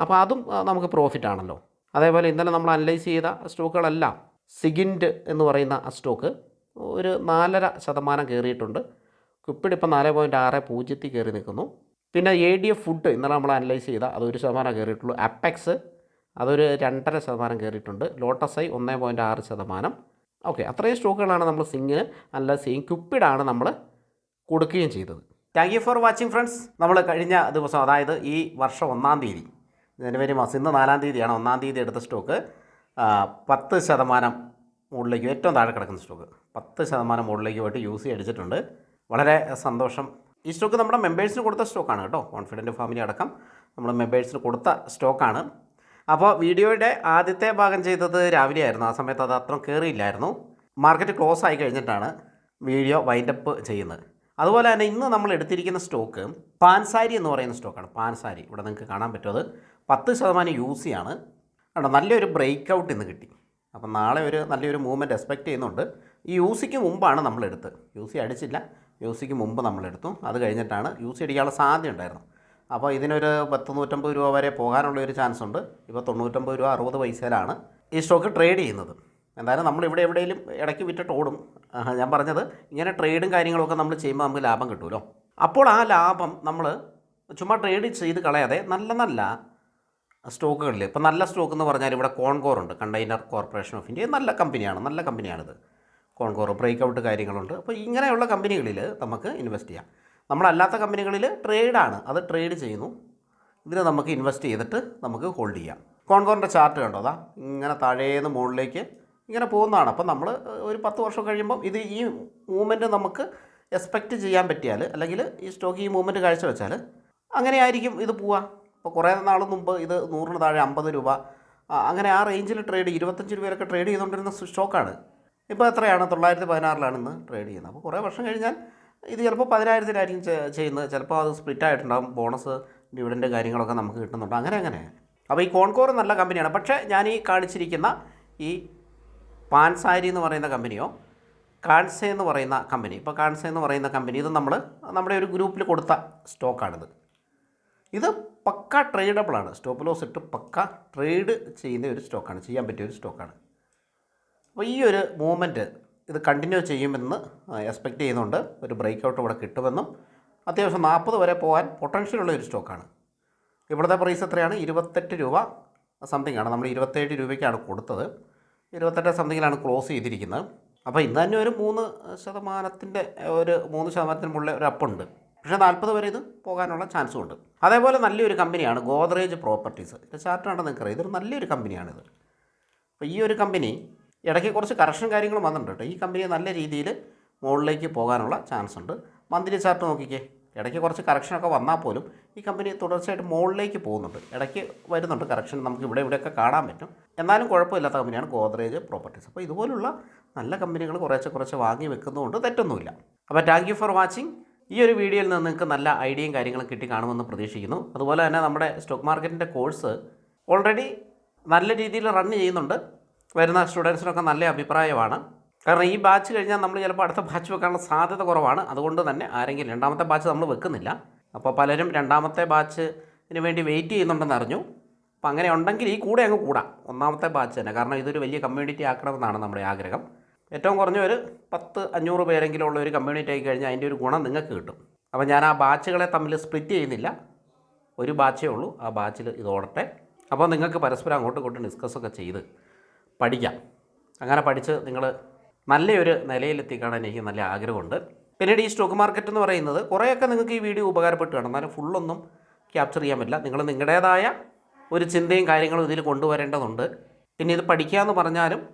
അപ്പോൾ അതും നമുക്ക് പ്രോഫിറ്റ് ആണല്ലോ. അതേപോലെ ഇന്നലെ നമ്മൾ അനലൈസ് ചെയ്ത സ്റ്റോക്കുകളെല്ലാം സിഗിൻഡ് എന്ന് പറയുന്ന ആ സ്റ്റോക്ക് ഒരു നാലര ശതമാനം കയറിയിട്ടുണ്ട്. കുപ്പിടി ഇപ്പോൾ നാല് പോയിന്റ് ആറ് പൂജ്യത്തിൽ കയറി നിൽക്കുന്നു. പിന്നെ എ ഡി എഫ് ഫുഡ് ഇന്നലെ നമ്മൾ അനലൈസ് ചെയ്ത അതൊരു ശതമാനം കയറിയിട്ടുള്ളൂ. അപ്പെക്സ് അതൊരു രണ്ടര ശതമാനം കയറിയിട്ടുണ്ട്. ലോട്ടസ് ഐ ഒന്ന് പോയിന്റ് ആറ് ശതമാനം. ഓക്കെ അത്രയും സ്റ്റോക്കുകളാണ് നമ്മൾ സിങ്ങിന് നല്ല സെയിം ക്യുപ്പിഡാണ് നമ്മൾ കൊടുക്കുകയും ചെയ്തത്. Thank you for watching friends നമ്മൾ കഴിഞ്ഞ ദിവസം അതായത് ഈ വർഷം ഒന്നാം തീയതി ജനുവരി മാസം ഇന്ന് നാലാം തീയതിയാണ് ഒന്നാം തീയതി എടുത്ത സ്റ്റോക്ക് പത്ത് ശതമാനം മുകളിലേക്ക് ഏറ്റവും താഴെ കിടക്കുന്ന സ്റ്റോക്ക് പത്ത് ശതമാനം മുകളിലേക്ക് പോയിട്ട് യൂസ് അടിച്ചിട്ടുണ്ട്. വളരെ സന്തോഷം. ഈ സ്റ്റോക്ക് നമ്മുടെ മെമ്പേഴ്സിന് കൊടുത്ത സ്റ്റോക്കാണ് കേട്ടോ. കോൺഫിഡന്റ് ഫാമിലി അടക്കം നമ്മൾ മെമ്പേഴ്സിന് കൊടുത്ത സ്റ്റോക്കാണ് അപ്പോൾ വീഡിയോയുടെ ആദ്യത്തെ ഭാഗം ചെയ്തത് രാവിലെ ആയിരുന്നു ആ സമയത്ത് അത് അത്ര കയറിയില്ലായിരുന്നു മാർക്കറ്റ് ക്ലോസ് ആയി കഴിഞ്ഞിട്ടാണ് വീഡിയോ വൈൻഡപ്പ് ചെയ്യുന്നത്. അതുപോലെ തന്നെ ഇന്ന് നമ്മൾ എടുത്തിരിക്കുന്ന സ്റ്റോക്ക് പാൻസാരി എന്ന് പറയുന്ന സ്റ്റോക്കാണ്. പാൻസാരി. ഇവിടെ നിങ്ങൾക്ക് കാണാൻ പറ്റുമത് പത്ത് ശതമാനം യൂസ് ആണ് കണ്ടോ നല്ലൊരു ബ്രേക്ക് ഔട്ട് ഇന്ന് കിട്ടി. അപ്പം നാളെ ഒരു നല്ലൊരു മൂവ്മെന്റ് എക്സ്പെക്റ്റ് ചെയ്യുന്നുണ്ട്. ഈ യു സിക്ക് മുമ്പാണ് നമ്മളെടുത്ത് യു സി അടിച്ചില്ല. യു സിക്ക് മുമ്പ് നമ്മളെടുത്തു അത് കഴിഞ്ഞിട്ടാണ് യു സി അടിക്കാനുള്ള സാധ്യത ഉണ്ടായിരുന്നു അപ്പോൾ ഇതിനൊരു പത്ത് നൂറ്റമ്പത് രൂപ വരെ പോകാനുള്ള ഒരു ചാൻസ് ഉണ്ട്. ഇപ്പോൾ തൊണ്ണൂറ്റമ്പത് രൂപ അറുപത് പൈസയിലാണ് ഈ സ്റ്റോക്ക് ട്രേഡ് ചെയ്യുന്നത്. എന്തായാലും നമ്മൾ ഇവിടെ എവിടെയെങ്കിലും ഇടയ്ക്ക് വിറ്റിട്ട് ഓടും. ഞാൻ പറഞ്ഞത് ഇങ്ങനെ ട്രേഡും കാര്യങ്ങളൊക്കെ നമ്മൾ ചെയ്യുമ്പോൾ നമുക്ക് ലാഭം കിട്ടുമല്ലോ അപ്പോൾ ആ ലാഭം നമ്മൾ ചുമ്മാ ട്രേഡ് ചെയ്ത് കളയാതെ നല്ല നല്ല സ്റ്റോക്കുകളിൽ ഇപ്പോൾ നല്ല സ്റ്റോക്ക് എന്ന് പറഞ്ഞാൽ ഇവിടെ കോൺകോർ ഉണ്ട് കണ്ടെയ്നർ കോർപ്പറേഷൻ ഓഫ് ഇന്ത്യ നല്ല കമ്പനിയാണ് നല്ല കമ്പനിയാണിത് കോൺകോർ ബ്രേക്ക് ഔട്ട് കാര്യങ്ങളുണ്ട്. അപ്പോൾ ഇങ്ങനെയുള്ള കമ്പനികളിൽ നമുക്ക് ഇൻവെസ്റ്റ് ചെയ്യാം. നമ്മളല്ലാത്ത കമ്പനികളിൽ ട്രേഡാണ്. അത് ട്രേഡ് ചെയ്യുന്നു. ഇതിന് നമുക്ക് ഇൻവെസ്റ്റ് ചെയ്തിട്ട് നമുക്ക് ഹോൾഡ് ചെയ്യാം. കോൺകോറിന്റെ ചാർട്ട് കണ്ടോ? അതാ ഇങ്ങനെ താഴേന്ന് മുകളിലേക്ക് ഇങ്ങനെ പോകുന്നതാണ്. അപ്പം നമ്മൾ ഒരു പത്ത് വർഷം കഴിയുമ്പോൾ ഇത് ഈ മൂവ്മെന്റ് നമുക്ക് എക്സ്പെക്റ്റ് ചെയ്യാൻ പറ്റിയാൽ അല്ലെങ്കിൽ ഈ സ്റ്റോക്ക് ഈ മൂവ്മെന്റ് കാഴ്ചവെച്ചാൽ അങ്ങനെ ആയിരിക്കും ഇത് പോവാ അപ്പോൾ കുറേ നാൾ മുമ്പ് ഇത് നൂറിന് താഴെ അമ്പത് രൂപ അങ്ങനെ ആ റേഞ്ചിൽ ട്രേഡ് ഇരുപത്തഞ്ച് രൂപയിലൊക്കെ ട്രേഡ് ചെയ്തുകൊണ്ടിരുന്ന സ്റ്റോക്കാണ്. ഇപ്പോൾ എത്രയാണ്? തൊള്ളായിരത്തി പതിനാറിലാണ് ഇന്ന് ട്രേഡ് ചെയ്യുന്നത്. അപ്പോൾ കുറേ വർഷം കഴിഞ്ഞാൽ ഇത് ചിലപ്പോൾ പതിനായിരത്തിനായിരിക്കും ചെയ്യുന്നത്. ചിലപ്പോൾ അത് സ്പ്ലിറ്റ് ആയിട്ടുണ്ടാകും ബോണസ് ഡിവിഡന്റ് കാര്യങ്ങളൊക്കെ നമുക്ക് കിട്ടുന്നുണ്ട്. അങ്ങനെ അങ്ങനെ. അപ്പോൾ ഈ കോൺകോർ നല്ല കമ്പനിയാണ് പക്ഷേ ഞാൻ ഈ കാണിച്ചിരിക്കുന്ന ഈ പാൻസാരി എന്ന് പറയുന്ന കമ്പനിയോ കാൺസെ എന്ന് പറയുന്ന കമ്പനി ഇപ്പോൾ കാൺസെ എന്ന് പറയുന്ന കമ്പനി ഇത് നമ്മൾ നമ്മുടെ ഒരു ഗ്രൂപ്പിൽ കൊടുത്ത സ്റ്റോക്കാണിത് ഇത് പക്ക ട്രേഡബിളാണ് സ്റ്റോപ്പ് ലോസ് ഇട്ട് പക്ക ട്രേഡ് ചെയ്യുന്ന ഒരു സ്റ്റോക്കാണ് ചെയ്യാൻ പറ്റിയ ഒരു സ്റ്റോക്കാണ് അപ്പോൾ ഈ ഒരു മൂവ്മെന്റ് ഇത് കണ്ടിന്യൂ ചെയ്യുമെന്ന് എക്സ്പെക്റ്റ് ചെയ്യുന്നുണ്ട്. ഒരു ബ്രേക്ക് ഔട്ട് ഇവിടെ കിട്ടുമെന്നും അത്യാവശ്യം നാൽപ്പത് വരെ പോകാൻ പൊട്ടൻഷ്യൽ ഉള്ള ഒരു സ്റ്റോക്കാണ് ഇവിടുത്തെ പ്രൈസ് എത്രയാണ്? ഇരുപത്തെട്ട് രൂപ സംതിങ് ആണ്. നമ്മൾ ഇരുപത്തേഴ് രൂപയ്ക്കാണ് കൊടുത്തത്. ഇരുപത്തെട്ട് സംതിങ്ങിലാണ് ക്ലോസ് ചെയ്തിരിക്കുന്നത്. അപ്പോൾ ഇന്ന് തന്നെ ഒരു മൂന്ന് ശതമാനത്തിന്റെ ഒരു മൂന്ന് ശതമാനത്തിന് മുകളിൽ ഒരു അപ്പുണ്ട് പക്ഷേ നാൽപ്പത് വരെ ഇത് പോകാനുള്ള ചാൻസും ഉണ്ട്. അതേപോലെ നല്ലൊരു കമ്പനിയാണ് ഗോദ്രേജ് പ്രോപ്പർട്ടീസ് ചാർട്ടാണ് നിങ്ങൾക്കറിയാം? ഇതൊരു നല്ലൊരു കമ്പനിയാണിത് അപ്പോൾ ഈ ഒരു കമ്പനി ഇടയ്ക്ക് കുറച്ച് കറക്ഷൻ കാര്യങ്ങളും വന്നിട്ടുണ്ട് കേട്ടോ. ഈ കമ്പനി നല്ല രീതിയിൽ മുകളിലേക്ക് പോകാനുള്ള ചാൻസ് ഉണ്ട്. മന്ത്ലി ചാർട്ട് നോക്കിക്കേ. ഇടയ്ക്ക് കുറച്ച് കറക്ഷനൊക്കെ വന്നാൽ പോലും ഈ കമ്പനി തുടർച്ചയായിട്ട് മുകളിലേക്ക് പോകുന്നുണ്ട്. ഇടയ്ക്ക് വരുന്നുണ്ട് കറക്ഷൻ നമുക്ക് ഇവിടെ ഇവിടെയൊക്കെ കാണാൻ പറ്റും. എന്നാലും കുഴപ്പമില്ലാത്ത കമ്പനിയാണ് ഗോദ്രേജ് പ്രോപ്പർട്ടീസ് അപ്പോൾ ഇതുപോലുള്ള നല്ല കമ്പനികൾ കുറേശ്ശെ കുറച്ച് വാങ്ങി വെക്കുന്നതുകൊണ്ട് തെറ്റൊന്നുമില്ല. അപ്പോൾ താങ്ക് യു ഫോർ വാച്ചിങ് ഈ ഒരു വീഡിയോയിൽ നിന്ന് നിങ്ങൾക്ക് നല്ല ഐഡിയയും കാര്യങ്ങളും കിട്ടി കാണുമെന്ന് പ്രതീക്ഷിക്കുന്നു. അതുപോലെ തന്നെ നമ്മുടെ സ്റ്റോക്ക് മാർക്കറ്റിന്റെ കോഴ്സ് ഓൾറെഡി നല്ല രീതിയിൽ റൺ ചെയ്യുന്നുണ്ട്. വരുന്ന സ്റ്റുഡൻസിനൊക്കെ നല്ല അഭിപ്രായമാണ്. കാരണം ഈ ബാച്ച് കഴിഞ്ഞാൽ നമ്മൾ ചിലപ്പോൾ അടുത്ത ബാച്ച് വെക്കാനുള്ള സാധ്യത കുറവാണ്. അതുകൊണ്ട് തന്നെ ആരെങ്കിലും രണ്ടാമത്തെ ബാച്ച് നമ്മൾ വെക്കുന്നില്ല. അപ്പോൾ പലരും രണ്ടാമത്തെ ബാച്ചിന് വേണ്ടി വെയിറ്റ് ചെയ്യുന്നുണ്ടെന്ന് അറിഞ്ഞു. അപ്പോൾ അങ്ങനെ ഉണ്ടെങ്കിൽ ഈ കൂടെ അങ്ങ് കൂടാം. ഒന്നാമത്തെ ബാച്ച് തന്നെ. കാരണം ഇതൊരു വലിയ കമ്മ്യൂണിറ്റി ആക്കണമെന്നാണ് നമ്മുടെ ആഗ്രഹം. ഏറ്റവും കുറഞ്ഞ ഒരു പത്ത് അഞ്ഞൂറ് പേരെങ്കിലും ഉള്ള ഒരു കമ്മ്യൂണിറ്റി ആയി കഴിഞ്ഞാൽ അതിന്റെ ഒരു ഗുണം നിങ്ങൾക്ക് കിട്ടും. അപ്പോൾ ഞാൻ ആ ബാച്ചുകളെ തമ്മിൽ സ്പ്ലിറ്റ് ചെയ്യുന്നില്ല. ഒരു ബാച്ചേ ഉള്ളൂ. ആ ബാച്ചിൽ ഇത് ഓടട്ടെ അപ്പോൾ നിങ്ങൾക്ക് പരസ്പരം അങ്ങോട്ടും ഇങ്ങോട്ടും ഡിസ്കസ്സൊക്കെ ചെയ്ത് പഠിക്കാം. അങ്ങനെ പഠിച്ച് നിങ്ങൾ നല്ലൊരു നിലയിലെത്തിക്കാണാൻ എനിക്ക് നല്ല ആഗ്രഹമുണ്ട്. പിന്നീട് ഈ സ്റ്റോക്ക് മാർക്കറ്റ് എന്ന് പറയുന്നത് കുറേയൊക്കെ നിങ്ങൾക്ക് ഈ വീഡിയോ ഉപകാരപ്പെട്ട് കാണും. എന്നാലും ഫുള്ളൊന്നും ക്യാപ്ചർ ചെയ്യാൻ പറ്റില്ല. നിങ്ങൾ നിങ്ങളുടേതായ ഒരു ചിന്തയും കാര്യങ്ങളും ഇതിൽ കൊണ്ടുവരേണ്ടതുണ്ട്. പിന്നെ ഇത് പഠിക്കുക എന്ന് പറഞ്ഞാലും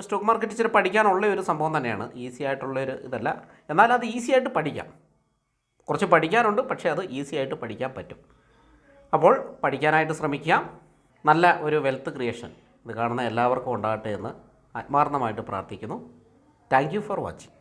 സ്റ്റോക്ക് മാർക്കറ്റ് ഇച്ചിരി പഠിക്കാനുള്ള ഒരു സംഭവം തന്നെയാണ്. ഈസി ആയിട്ടുള്ള ഒരു ഇതല്ല. എന്നാൽ അത് ഈസി ആയിട്ട് പഠിക്കാം. കുറച്ച് പഠിക്കാനുണ്ട് പക്ഷേ അത് ഈസി ആയിട്ട് പഠിക്കാൻ പറ്റും. അപ്പോൾ പഠിക്കാനായിട്ട് ശ്രമിക്കുക നല്ല ഒരു വെൽത്ത് ക്രിയേഷൻ ഇത് കാണുന്ന എല്ലാവർക്കും ഉണ്ടാകട്ടെ എന്ന് ആത്മാർത്ഥമായിട്ട് പ്രാർത്ഥിക്കുന്നു. Thank for watching